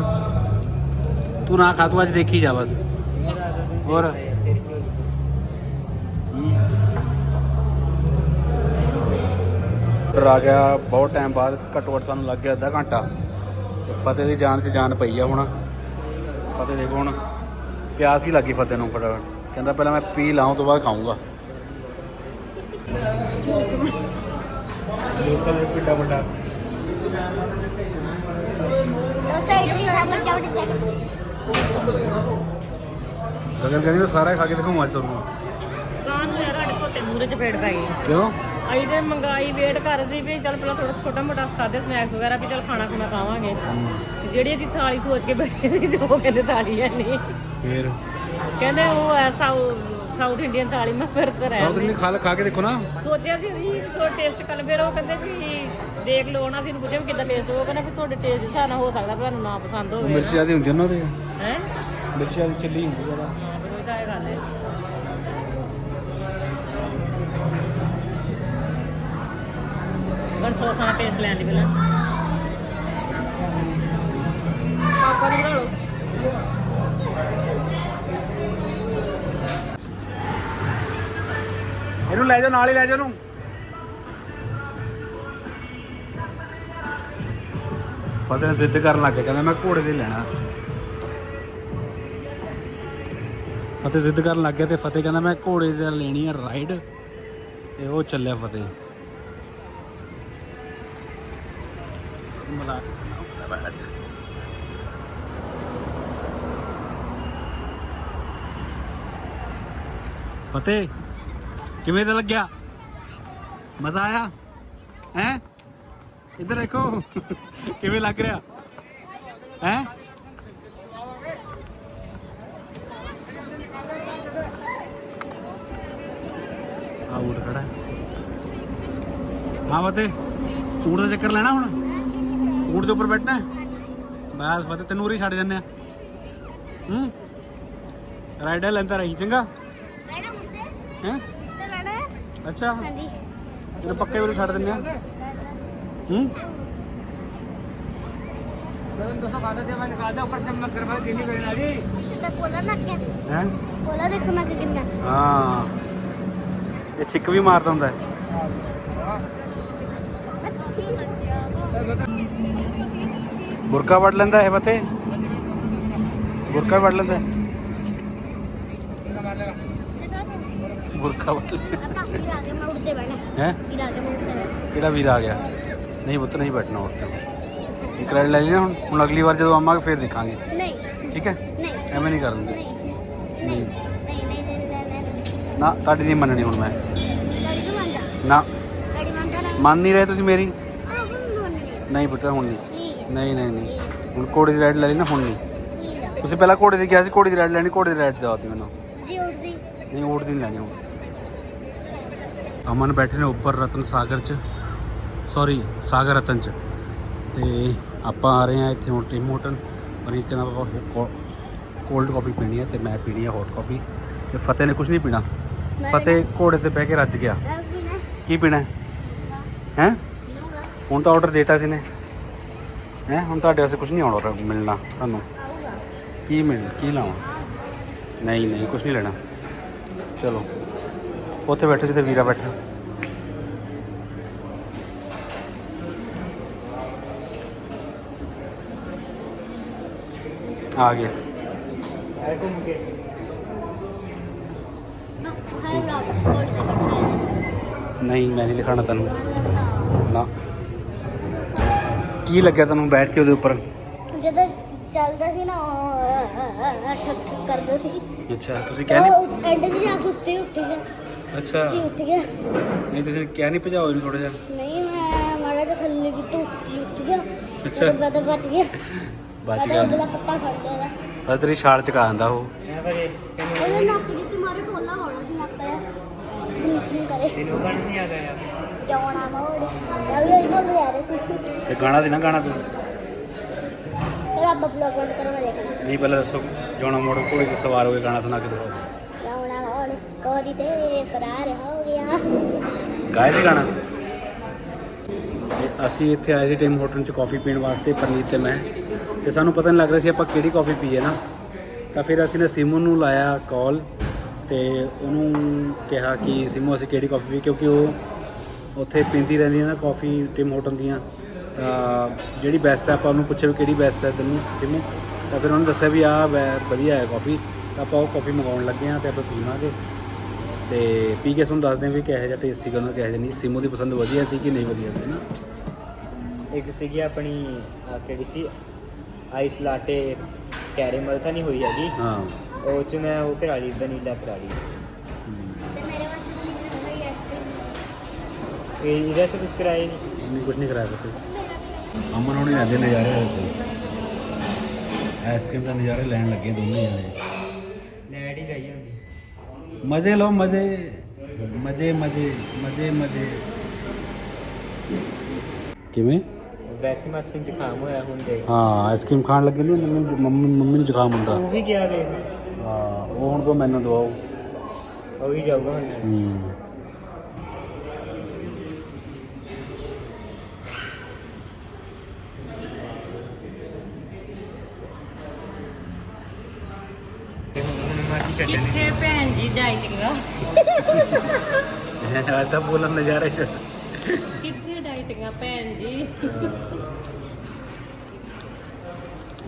S2: ਤੂੰ ਨਾ ਖਾ, ਤੂੰ ਅੱਜ ਦੇਖੀ ਜਾ ਬਸ। ਹੋਰ?
S5: ਤੇਰੀ
S2: ਆਰਡਰ ਆ ਗਿਆ, ਬਹੁਤ ਟਾਈਮ ਬਾਅਦ ਘੱਟੋ ਘੱਟ ਸਾਨੂੰ ਲੱਗ ਗਿਆ ਅੱਧਾ ਘੰਟਾ। ਤੇ ਫਤਿਹ ਦੀ ਜਾਨ 'ਚ ਜਾਨ ਪਈ ਆ ਹੁਣ। ਫਤਿਹ ਦੇਖੋ ਹੁਣ, ਪਿਆਸ ਵੀ ਲੱਗੀ ਫਤਿਹ ਨੂੰ ਫਟਾਫਟ। ਕਹਿੰਦਾ ਪਹਿਲਾਂ ਮੈਂ ਪੀ ਲਾਉਂ ਤੋਂ ਬਾਅਦ ਖਾਊਂਗਾ।
S5: ਡੋਸਾ ਦੇ ਕਿੱਡਾ ਵੱਡਾ
S3: ਡੋਸਾ ਇਡਲੀ ਸਾਂਬਰ ਚੱਟ
S2: ਗਗਨ ਕਹਿੰਦੀ ਮੈਂ ਸਾਰਾ ਹੀ ਖਾ ਕੇ ਦਿਖਾਉਂ ਅੱਜ ਤੁਹਾਨੂੰ।
S1: ਕਾਂ ਨੂੰ ਯਾਰ ਸਾਡੇ ਕੋਤੇ ਮੂਰੇ ਚ ਪੇੜ ਪੈ ਗਏ
S2: ਕਿਉਂ?
S1: ਅਸੀਂ ਤੇ ਮੰਗਾਈ ਵੇਟ ਕਰ ਸੀ ਵੀ ਚੱਲ ਪਹਿਲਾਂ ਥੋੜਾ ਛੋਟਾ ਮੋਟਾ ਖਾਦੇ ਸਨੈਕਸ ਵਗੈਰਾ ਵੀ ਚੱਲ ਖਾਣਾ ਖੁਣਾ ਖਾਵਾਂਗੇ। ਜਿਹੜੀ ਅਸੀਂ ਥਾਲੀ ਸੋਚ ਕੇ ਬੈਠੇ ਸੀ ਉਹ ਕਹਿੰਦੇ ਥਾਲੀ ਹੈ ਨਹੀਂ।
S2: ਫੇਰ?
S1: ਕਹਿੰਦੇ ਉਹ ਹੈ ਸਾਊਥ ਇੰਡੀਅਨ ਥਾਲੀ ਮੈਂ ਫਿਰ ਤਾਂ ਰਹਿ
S2: ਸਾਊਥ ਇੰਡੀਅਨ ਖਾ ਖਾ ਕੇ ਦੇਖੋ ਨਾ।
S1: ਸੋਚਿਆ ਸੀ ਅਸੀਂ ਥੋੜਾ ਟੇਸਟ ਕਰ ਫਿਰ ਉਹ ਕਹਿੰਦੇ ਵੀ ਦੇਖ ਲਓ ਨਾ ਅਸੀਂ ਨੂੰ ਪੁੱਛਿਆ ਵੀ ਕਿੱਦਾਂ ਟੇਸਟ ਉਹ ਕਹਿੰਦਾ ਵੀ ਤੁਹਾਡੇ ਟੇਸਟ ਦੇ ਹਿਸਾਬ ਨਾਲ ਹੋ ਸਕਦਾ ਤੁਹਾਨੂੰ ਨਾ ਪਸੰਦ ਹੋਵੇ।
S2: ਮਿਰਚ ਜ਼ਿਆਦਾ ਹੁੰਦੀ ਉਹਨਾਂ ਦੇ
S1: ਹੈ?
S2: ਮਿਰਚ ਜ਼ਿਆਦਾ ਚੱਲੀ ਹੁੰਦੀ ਜ਼ਿਆਦਾ।
S1: ਹਾਂ ਫਿਰ ਉਹ ਤਾਂ ਇਹ ਗੱਲ ਹੈ। ਗਣ ਸੌਸਾਂ ਦਾ ਟੇਸਟ ਲੈਣ ਦੀ ਪਹਿਲਾਂ।
S4: ਪਾਪਾ ਨੂੰ ਬਣਾ ਲਓ।
S2: ਲੈ ਜਾਓ, ਨਾਲ ਹੀ ਲੈ ਜਾਓ ਇਹਨੂੰ। ਫਤਿਹ ਨੇ ਜ਼ਿੱਦ ਕਰਨ ਲੱਗ ਗਿਆ, ਕਹਿੰਦਾ ਮੈਂ ਘੋੜੇ ਤੇ ਲੈਣਾ। ਫਤਿਹ ਜ਼ਿੱਦ ਕਰਨ ਲੱਗ ਗਿਆ ਤੇ ਫਤਿਹ ਕਹਿੰਦਾ ਮੈਂ ਘੋੜੇ ਤੇ ਲੈਣੀ ਹੈ ਰਾਈਡ ਤੇ ਉਹ ਚੱਲਿਆ ਫਤਿਹ। ਮਲਾ ਫਤਿਹ? ਕਿਵੇਂ ਦਾ ਲੱਗਿਆ? ਮਜ਼ਾ ਆਇਆ? ਹੈ? ਇੱਧਰ ਦੇਖੋ। ਕਿਵੇਂ ਲੱਗ ਰਿਹਾ? ਹੈ? ਆ ਊਠ ਖੜਾ। ਹੈ। ਫਤਿਹ ਊਠ ਦਾ ਚੱਕਰ ਲੈਣਾ ਹੁਣ? ਊਠ ਦੇ ਉੱਪਰ ਬੈਠਣਾ? ਬਸ ਫਤਿਹ ਤੈਨੂੰ ਉਰੀ ਛੱਡ ਜੰਨੇ ਆ। ਹੂੰ? ਰਾਈਡਰ ਲੈਂਦਾ ਰਹੀ ਚੰਗਾ? ਹੈ? ਅੱਛਾ।
S3: ਹਾਂਜੀ।
S2: ਤੈਨੂੰ ਪੱਕੇ ਉਰੇ ਛੱਡ ਦਿੰਨੇ ਆ। ਹੂੰ?
S3: ਤੇ ਕੋਲਾ ਨਾ ਕੇ
S2: ਹੈ?
S3: ਕੋਲਾ ਦੇਖੋ ਨਾ ਕਿੰਨਾ।
S2: ਹਾਂ। ਇਹ ਛਿੱਕ ਵੀ ਮਾਰਦਾ ਹੁੰਦਾ। ਹੈ ਬੁਰਕਾ ਵੜ ਲੈਂਦਾ ਹੈ ਫਤੇ ਬੁਰਕਾ ਵੜ ਲੈਂਦਾ। ਹੈ
S3: ਆਪਾਂ ਵੀਰ ਆ ਗਿਆ ਮੈਂ ਉੱਡਦੇ ਬਹਿਣਾ।
S2: ਹੈ?
S3: ਵੀਰ ਆ ਗਿਆ ਮੈਂ ਉੱਡਦੇ ਬਹਿਣਾ।
S2: ਕਿਹੜਾ ਵੀਰ ਆ ਗਿਆ? ਨਹੀਂ ਪੁੱਤ ਨਹੀਂ ਬੈਠਣਾ ਉੱਤੇ ਇੱਕ ਰਾਈਡ ਲੈ ਨਾ ਹੁਣ। ਹੁਣ ਅਗਲੀ ਵਾਰ ਜਦੋਂ ਆਵਾਂਗੇ ਫੇਰ ਦੇਖਾਂਗੇ।
S3: ਨਹੀਂ।
S2: ਠੀਕ ਹੈ?
S3: ਨਹੀਂ।
S2: ਐਵੇਂ ਨਹੀਂ ਕਰ ਦਿੰਦੇ
S3: ਨਹੀਂ। ਨਹੀਂ
S2: ਨਾ ਤੁਹਾਡੀ ਨਹੀਂ ਮੰਨਣੀ ਹੁਣ ਮੈਂ।
S3: ਨੂੰ ਮੰਨਦਾ?
S2: ਨਾ।
S3: ਲੜੀ ਮੰਨਦਾ ਨਾ?
S2: ਮੰਨ ਨਹੀਂ ਰਹੇ ਤੁਸੀਂ ਮੇਰੀ? ਨਹੀਂ ਪੁੱਤ ਹੁਣ ਨਹੀਂ। ਨਹੀਂ। ਨਹੀਂ ਨਹੀਂ ਹੁਣ ਘੋੜੇ ਦੀ ਰਾਈਡ ਲੈ ਨਾ ਹੁਣ ਨਹੀਂ। ਤੁਸੀਂ ਪਹਿਲਾਂ ਘੋੜੇ ਦੀ ਕਿਹਾ ਸੀ ਘੋੜੇ ਦੀ ਰਾਈਡ ਲੈਣੀ ਘੋੜੇ ਦੀ ਰਾਈਡ ਦਿਵਾਤੀ ਮੈਨੂੰ।
S3: ਜੀ ਉੱਡਦੀ।
S2: ਨਹੀਂ ਊਠ ਨਹੀਂ ਲੈਣੀ ਹੁਣ। ਅਮਨ ਬੈਠੇ ਨੇ ਉੱਪਰ ਰਤਨ ਸਾਗਰ ਚ। ਸੌਰੀ ਸਾਗਰ ਰਤਨ ਚ। ਤੇ ਆਪਾਂ ਆ ਰਹੇ ਹਾਂ ਇੱਥੇ ਹੁਣ ਟਿਮ ਹੋਟਲ ਪਨੀਤ ਕਹਿੰਦਾ ਪਾਪਾ ਕੋਲਡ ਕਾਫੀ ਪੀਣੀ ਹੈ ਤੇ ਮੈਂ ਪੀਣੀ ਹੈ ਹੌਟ ਕਾਫੀ ਤੇ ਫਤਿਹ ਨੇ ਕੁਝ ਨਹੀਂ ਪੀਣਾ। ਫਤਿਹ ਘੋੜੇ ਤੇ ਬਹਿ ਕੇ ਰੱਜ ਗਿਆ। ਕੀ ਪੀਣਾ ਹੈ? ਹੁਣ ਤਾਂ ਆਰਡਰ ਦੇਤਾ ਸੀ ਨੇ। ਹੈ? ਹੁਣ ਤੁਹਾਡੇ ਵਾਸਤੇ ਕੁਝ ਨਹੀਂ ਆਉਣਾ ਮਿਲਣਾ ਤੁਹਾਨੂੰ। ਕੀ ਮਿਲ ਕੀ ਲਾਵਾਂ? ਨਹੀਂ ਨਹੀਂ ਕੁਝ ਨਹੀਂ ਲੈਣਾ। ਚਲੋ। ਉੱਥੇ ਬੈਠੋ ਜਿੱਥੇ ਵੀਰਾ ਬੈਠਾ ਆ ਗਿਆ
S5: ਘੁੰਮ ਕੇ
S2: ਨਹੀਂ ਮੈਂ ਨਹੀਂ ਦਿਖਾਣਾ ਤੈਨੂੰ
S3: ਨਾ
S2: ਕੀ ਲੱਗਿਆ ਤੈਨੂੰ ਬੈਠ ਕੇ ਉਹਦੇ ਉੱਪਰ
S3: ਜਦੋਂ ਚੱਲਦਾ ਸੀ ਨਾ ਠੱਕ ਕਰਦਾ ਸੀ
S2: ਅੱਛਾ ਤੁਸੀਂ ਕਹਿ ਨਹੀਂ
S3: ਉਹ ਐਂਡ ਤੇ ਜਾ ਕੇ ਉੱਤੇ ਉੱਠ ਗਿਆ
S2: ਅੱਛਾ।
S3: ਉੱਤੇ ਉੱਠ ਗਿਆ।
S2: ਨਹੀਂ ਤੁਸੀਂ ਕਿਹਾ ਨਹੀਂ ਭਜਾਓ ਇਹਨੂੰ ਥੋੜਾ ਜਿਹਾ?
S3: ਨਹੀਂ ਮੈਂ ਮਾੜਾ ਜਿਹਾ ਥੱਲੇ ਕੀ ਤੋਂ ਉੱਤੇ ਉੱਠ ਗਿਆ।
S2: ਅੱਛਾ।
S3: ਉਹਦੇ ਬਾਅਦ ਬਚ ਗਿਆ।
S2: ਬਚ ਗਿਆ।
S3: ਅਗਲਾ ਪੱਤਾ ਫੜ ਲਿਆ ਉਹਦਾ।
S2: ਪਰ ਤੇਰੀ ਛਾਲ ਚਕਾ ਦਿੰਦਾ ਉਹ।
S3: ਉਹਦੇ ਨੱਕ ਜਿੱਤੇ ਮਾਰੇ ਟੋਲਾ ਹੋਣਾ ਸੀ ਨੱਕ ਕਰੇ।
S5: ਤੈਨੂੰ ਗਣ ਨਹੀਂ ਆਦਾ ਯਾਰ
S3: ਜਾਉਣਾ ਮੋੜ। ਅਗਲੇ ਹੀ ਬੋਲ ਯਾਰ ਸੀ।
S2: ਤੇ ਗਾਣਾ ਸੀ ਨਾ ਗਾਣਾ ਤੂੰ?
S3: ਆਪ ਬਲੌਗ ਬੰਦ ਕਰੋ ਮੈਂ ਦੇਖਣਾ।
S2: ਨਹੀਂ ਪਹਿਲਾਂ ਦੱਸੋ ਜੋਣਾ ਮੋੜ ਕੋਲੇ ਤੇ ਸਵਾਰ ਹੋ ਕੇ ਗਾਣਾ ਸੁਣਾ ਕੇ ਦਿਖਾਓ।
S3: ਜਾਉਣਾ ਕੋਰੀ ਤੇ ਫਰਾਰ ਹੋ ਗਿਆ।
S2: ਗਾਏ ਸੀ ਗਾਣਾ। ਤੇ ਅਸੀਂ ਇੱਥੇ ਆਏ ਸੀ ਟਿਮ ਹੋਟਲ ਚ ਕਾਫੀ ਪੀਣ ਵਾਸਤੇ, ਪਰਨੀਤ ਤੇ ਮੈਂ। ਤੇ ਸਾਨੂੰ ਪਤਾ ਨਹੀਂ ਲੱਗ ਰਿਹਾ ਸੀ ਆਪਾਂ ਕਿਹੜੀ ਕਾਫੀ ਪੀਏ ਨਾ। ਤਾਂ ਫਿਰ ਅਸੀਂ ਨੇ ਸਿਮੂ ਨੂੰ ਲਾਇਆ ਕਾਲ ਤੇ ਉਹਨੂੰ ਕਿਹਾ ਕਿ ਸਿਮੂ ਅਸੀਂ ਕਿਹੜੀ ਕਾਫੀ ਪੀ ਕਿਉਂਕਿ ਉਹ ਉੱਥੇ ਪੀਂਦੀ ਰਹਿੰਦੀ ਹੈ ਨਾ ਕਾਫੀ ਟਿਮ ਹੋਟਲ ਦੀਆਂ। ਤਾਂ ਜਿਹੜੀ ਬੈਸਟ ਹੈ ਆਪਾਂ ਉਹਨੂੰ ਪੁੱਛਿਆ ਵੀ ਕਿਹੜੀ ਬੈਸਟ ਹੈ ਤੈਨੂੰ ਸਿਮੂ ਤਾਂ ਫਿਰ ਉਹਨੇ ਦੱਸਿਆ ਵੀ ਆਹ ਵੈ- ਵਧੀਆ ਹੈ ਕਾਫੀ ਤਾਂ ਆਪਾਂ ਉਹ ਕਾਫੀ ਮੰਗਾਉਣ ਲੱਗੇ ਹਾਂ ਤੇ ਆਪਾਂ ਪੀਵਾਂਗੇ। ਤੇ ਪੀ ਕੇ ਤੁਹਾਨੂੰ ਦੱਸਦੇ ਵੀ ਕਿਹੋ ਜਿਹਾ ਟੇਸਟ ਸੀਗਾ ਉਹਨਾਂ ਕਿਹੋ ਜਿਹਾ ਨਹੀਂ। ਸਿਮੂ ਦੀ ਪਸੰਦ ਵਧੀਆ ਸੀ ਕਿ ਨਹੀਂ ਵਧੀਆ ਸੀ ਨਾ?
S5: ਇੱਕ ਸੀਗੀ ਆਪਣੀ ਆਹ ਕਿਹੜੀ ਸੀ? ਆਈਸ ਲਾਟੇ ਕੈਰੇਮਲ ਤਾਂ ਨਹੀਂ ਹੋਈ ਹੈਗੀ।
S2: ਹਾਂ।
S5: ਉਹ ਚ ਮੈਂ ਉਹ ਕਰਾ ਲਈ ਵਨੀਲਾ ਕਰਾ ਲਈ।
S3: ਤੇ ਮੇਰੇ ਵਾਸਤੇ ਵੀ ਹੋਈ ਆਈਸਕ੍ਰੀਮ
S5: ਇਹ ਇਹਦਾ ਸਭ ਨਹੀਂ
S2: ਨਹੀਂ ਕੁਝ ਨਹੀਂ ਕਰਾਇਆ ਬਤੇ ਅਮਨ ਹੋਣੀ ਲੈਂਦੇ ਨਜ਼ਾਰੇ ਆਈਸਕ੍ਰੀਮ ਦਾ ਨਜ਼ਾਰੇ ਲੈਣ ਲੱਗੇ ਦੋਨੇ ਜਣੇ। ਮਜ਼ੇ ਲਓ ਮਜ਼ੇ ਮਜ਼ੇ ਮਜ਼ੇ ਮਜ਼ੇ ਕਿਵੇਂ
S5: ਵੈਸੇ ਮਾਸੀ ਨੂੰ ਜ਼ੁਕਾਮ ਹੋਇਆ ਹੁੰਦੇ
S2: ਹਾਂ ਆਈਸਕ੍ਰੀਮ ਖਾਣ ਲੱਗੇ ਨਹੀਂ ਮੰਮੀ ਮੰਮੀ ਮੰਮੀ ਨੂੰ ਜ਼ੁਕਾਮ ਹੁੰਦਾ
S5: ਉਹ ਵੀ ਗਿਆ ਦੇ
S2: ਹਾਂ ਉਹ ਹੁਣ ਕੋ ਮੈਨੂੰ ਦਵਾਓ
S5: ਉਹ ਵੀ ਜਾਊਗਾ ਹੁਣ
S2: ਹੂੰ
S5: ਤੇ ਹੁਣ ਹੁਣ ਮਾਸੀ ਛੱਡਣੀ
S1: ਕਿੱਥੇ ਭੈਣ ਜੀ ਡਾਈਟਿੰਗ ਆ
S2: ਅੱਜ ਤਾਂ ਬੋਲਣ ਨਜ਼ਾਰੇ ਚ।
S1: ਕਿੱਥੇ ਡਾਈਟਿੰਗ ਭੈਣ ਜੀ?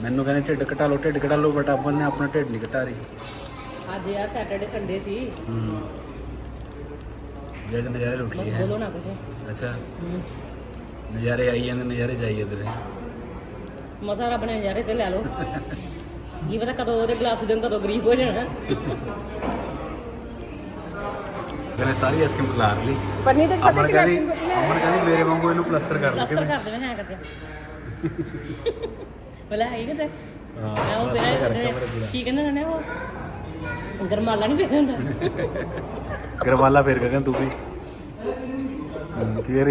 S2: ਮੈਨੂੰ ਕਹਿੰਦੇ ਢਿੱਡ ਘਟਾ ਲਓ ਢਿੱਡ ਘਟਾ ਲਓ ਬਟ ਅਮਨ ਨੇ ਆਪਣਾ ਢਿੱਡ ਨਹੀਂ ਘਟਾ ਰਹੀ।
S1: ਅੱਜ ਯਾਰ ਸੈਟਰਡੇ ਸੰਡੇ ਸੀ।
S2: ਹੂੰ। ਜੇ ਨਜ਼ਾਰੇ ਲੁੱਟ ਹੈ
S1: ਬੋਲੋ ਨਾ ਕੁਝ
S2: ਅੱਛਾ। ਨਜ਼ਾਰੇ ਆਈ ਜਾਂਦੇ ਨਜ਼ਾਰੇ ਜਾਈ ਜਾਂਦੇ ਨੇ।
S1: ਮਸਾ ਰੱਬ ਨੇ ਨਜ਼ਾਰੇ ਤੇ ਲੈ ਲਓ। ਕੀ ਪਤਾ ਕਦੋਂ ਉਹਦੇ ਗਲਾਸ ਦੇ ਕਦੋਂ ਗਰੀਬ ਹੋ ਜਾਣਾ।
S2: ਕਹਿੰਦੇ ਸਾਰੀ ਆਈਸਕ੍ਰੀਮ ਖਿਲਾ ਲਈ।
S4: ਪਰਨੀ ਤੇ
S2: ਅਮਨ ਕਹਿੰਦੀ ਅਮਨ ਕਹਿੰਦੀ ਮੇਰੇ ਵਾਂਗੂ ਇਹਨੂੰ ਪਲਸਟਰ ਕਰ ਲਈ
S1: ਪਲਸਟਰ ਕਰ ਦੇਣਾ ਹੈ ਕਰਦੇ ਬਲਾ ਹੈ ਕਿਤੇ?
S2: ਹਾਂ,
S1: ਉਹ ਫਿਰ
S2: ਮੇਰੇ।
S1: ਕੀ ਕਹਿੰਦੇ ਨੇ ਉਹ? ਗਰਮਾਲਾ ਨਹੀਂ ਪਿਆ ਹੁੰਦਾ।
S2: ਗਰਵਾਲਾ ਫੇਰ ਕਹਿੰਦਾ ਤੂੰ ਵੀ। ਫੇਰ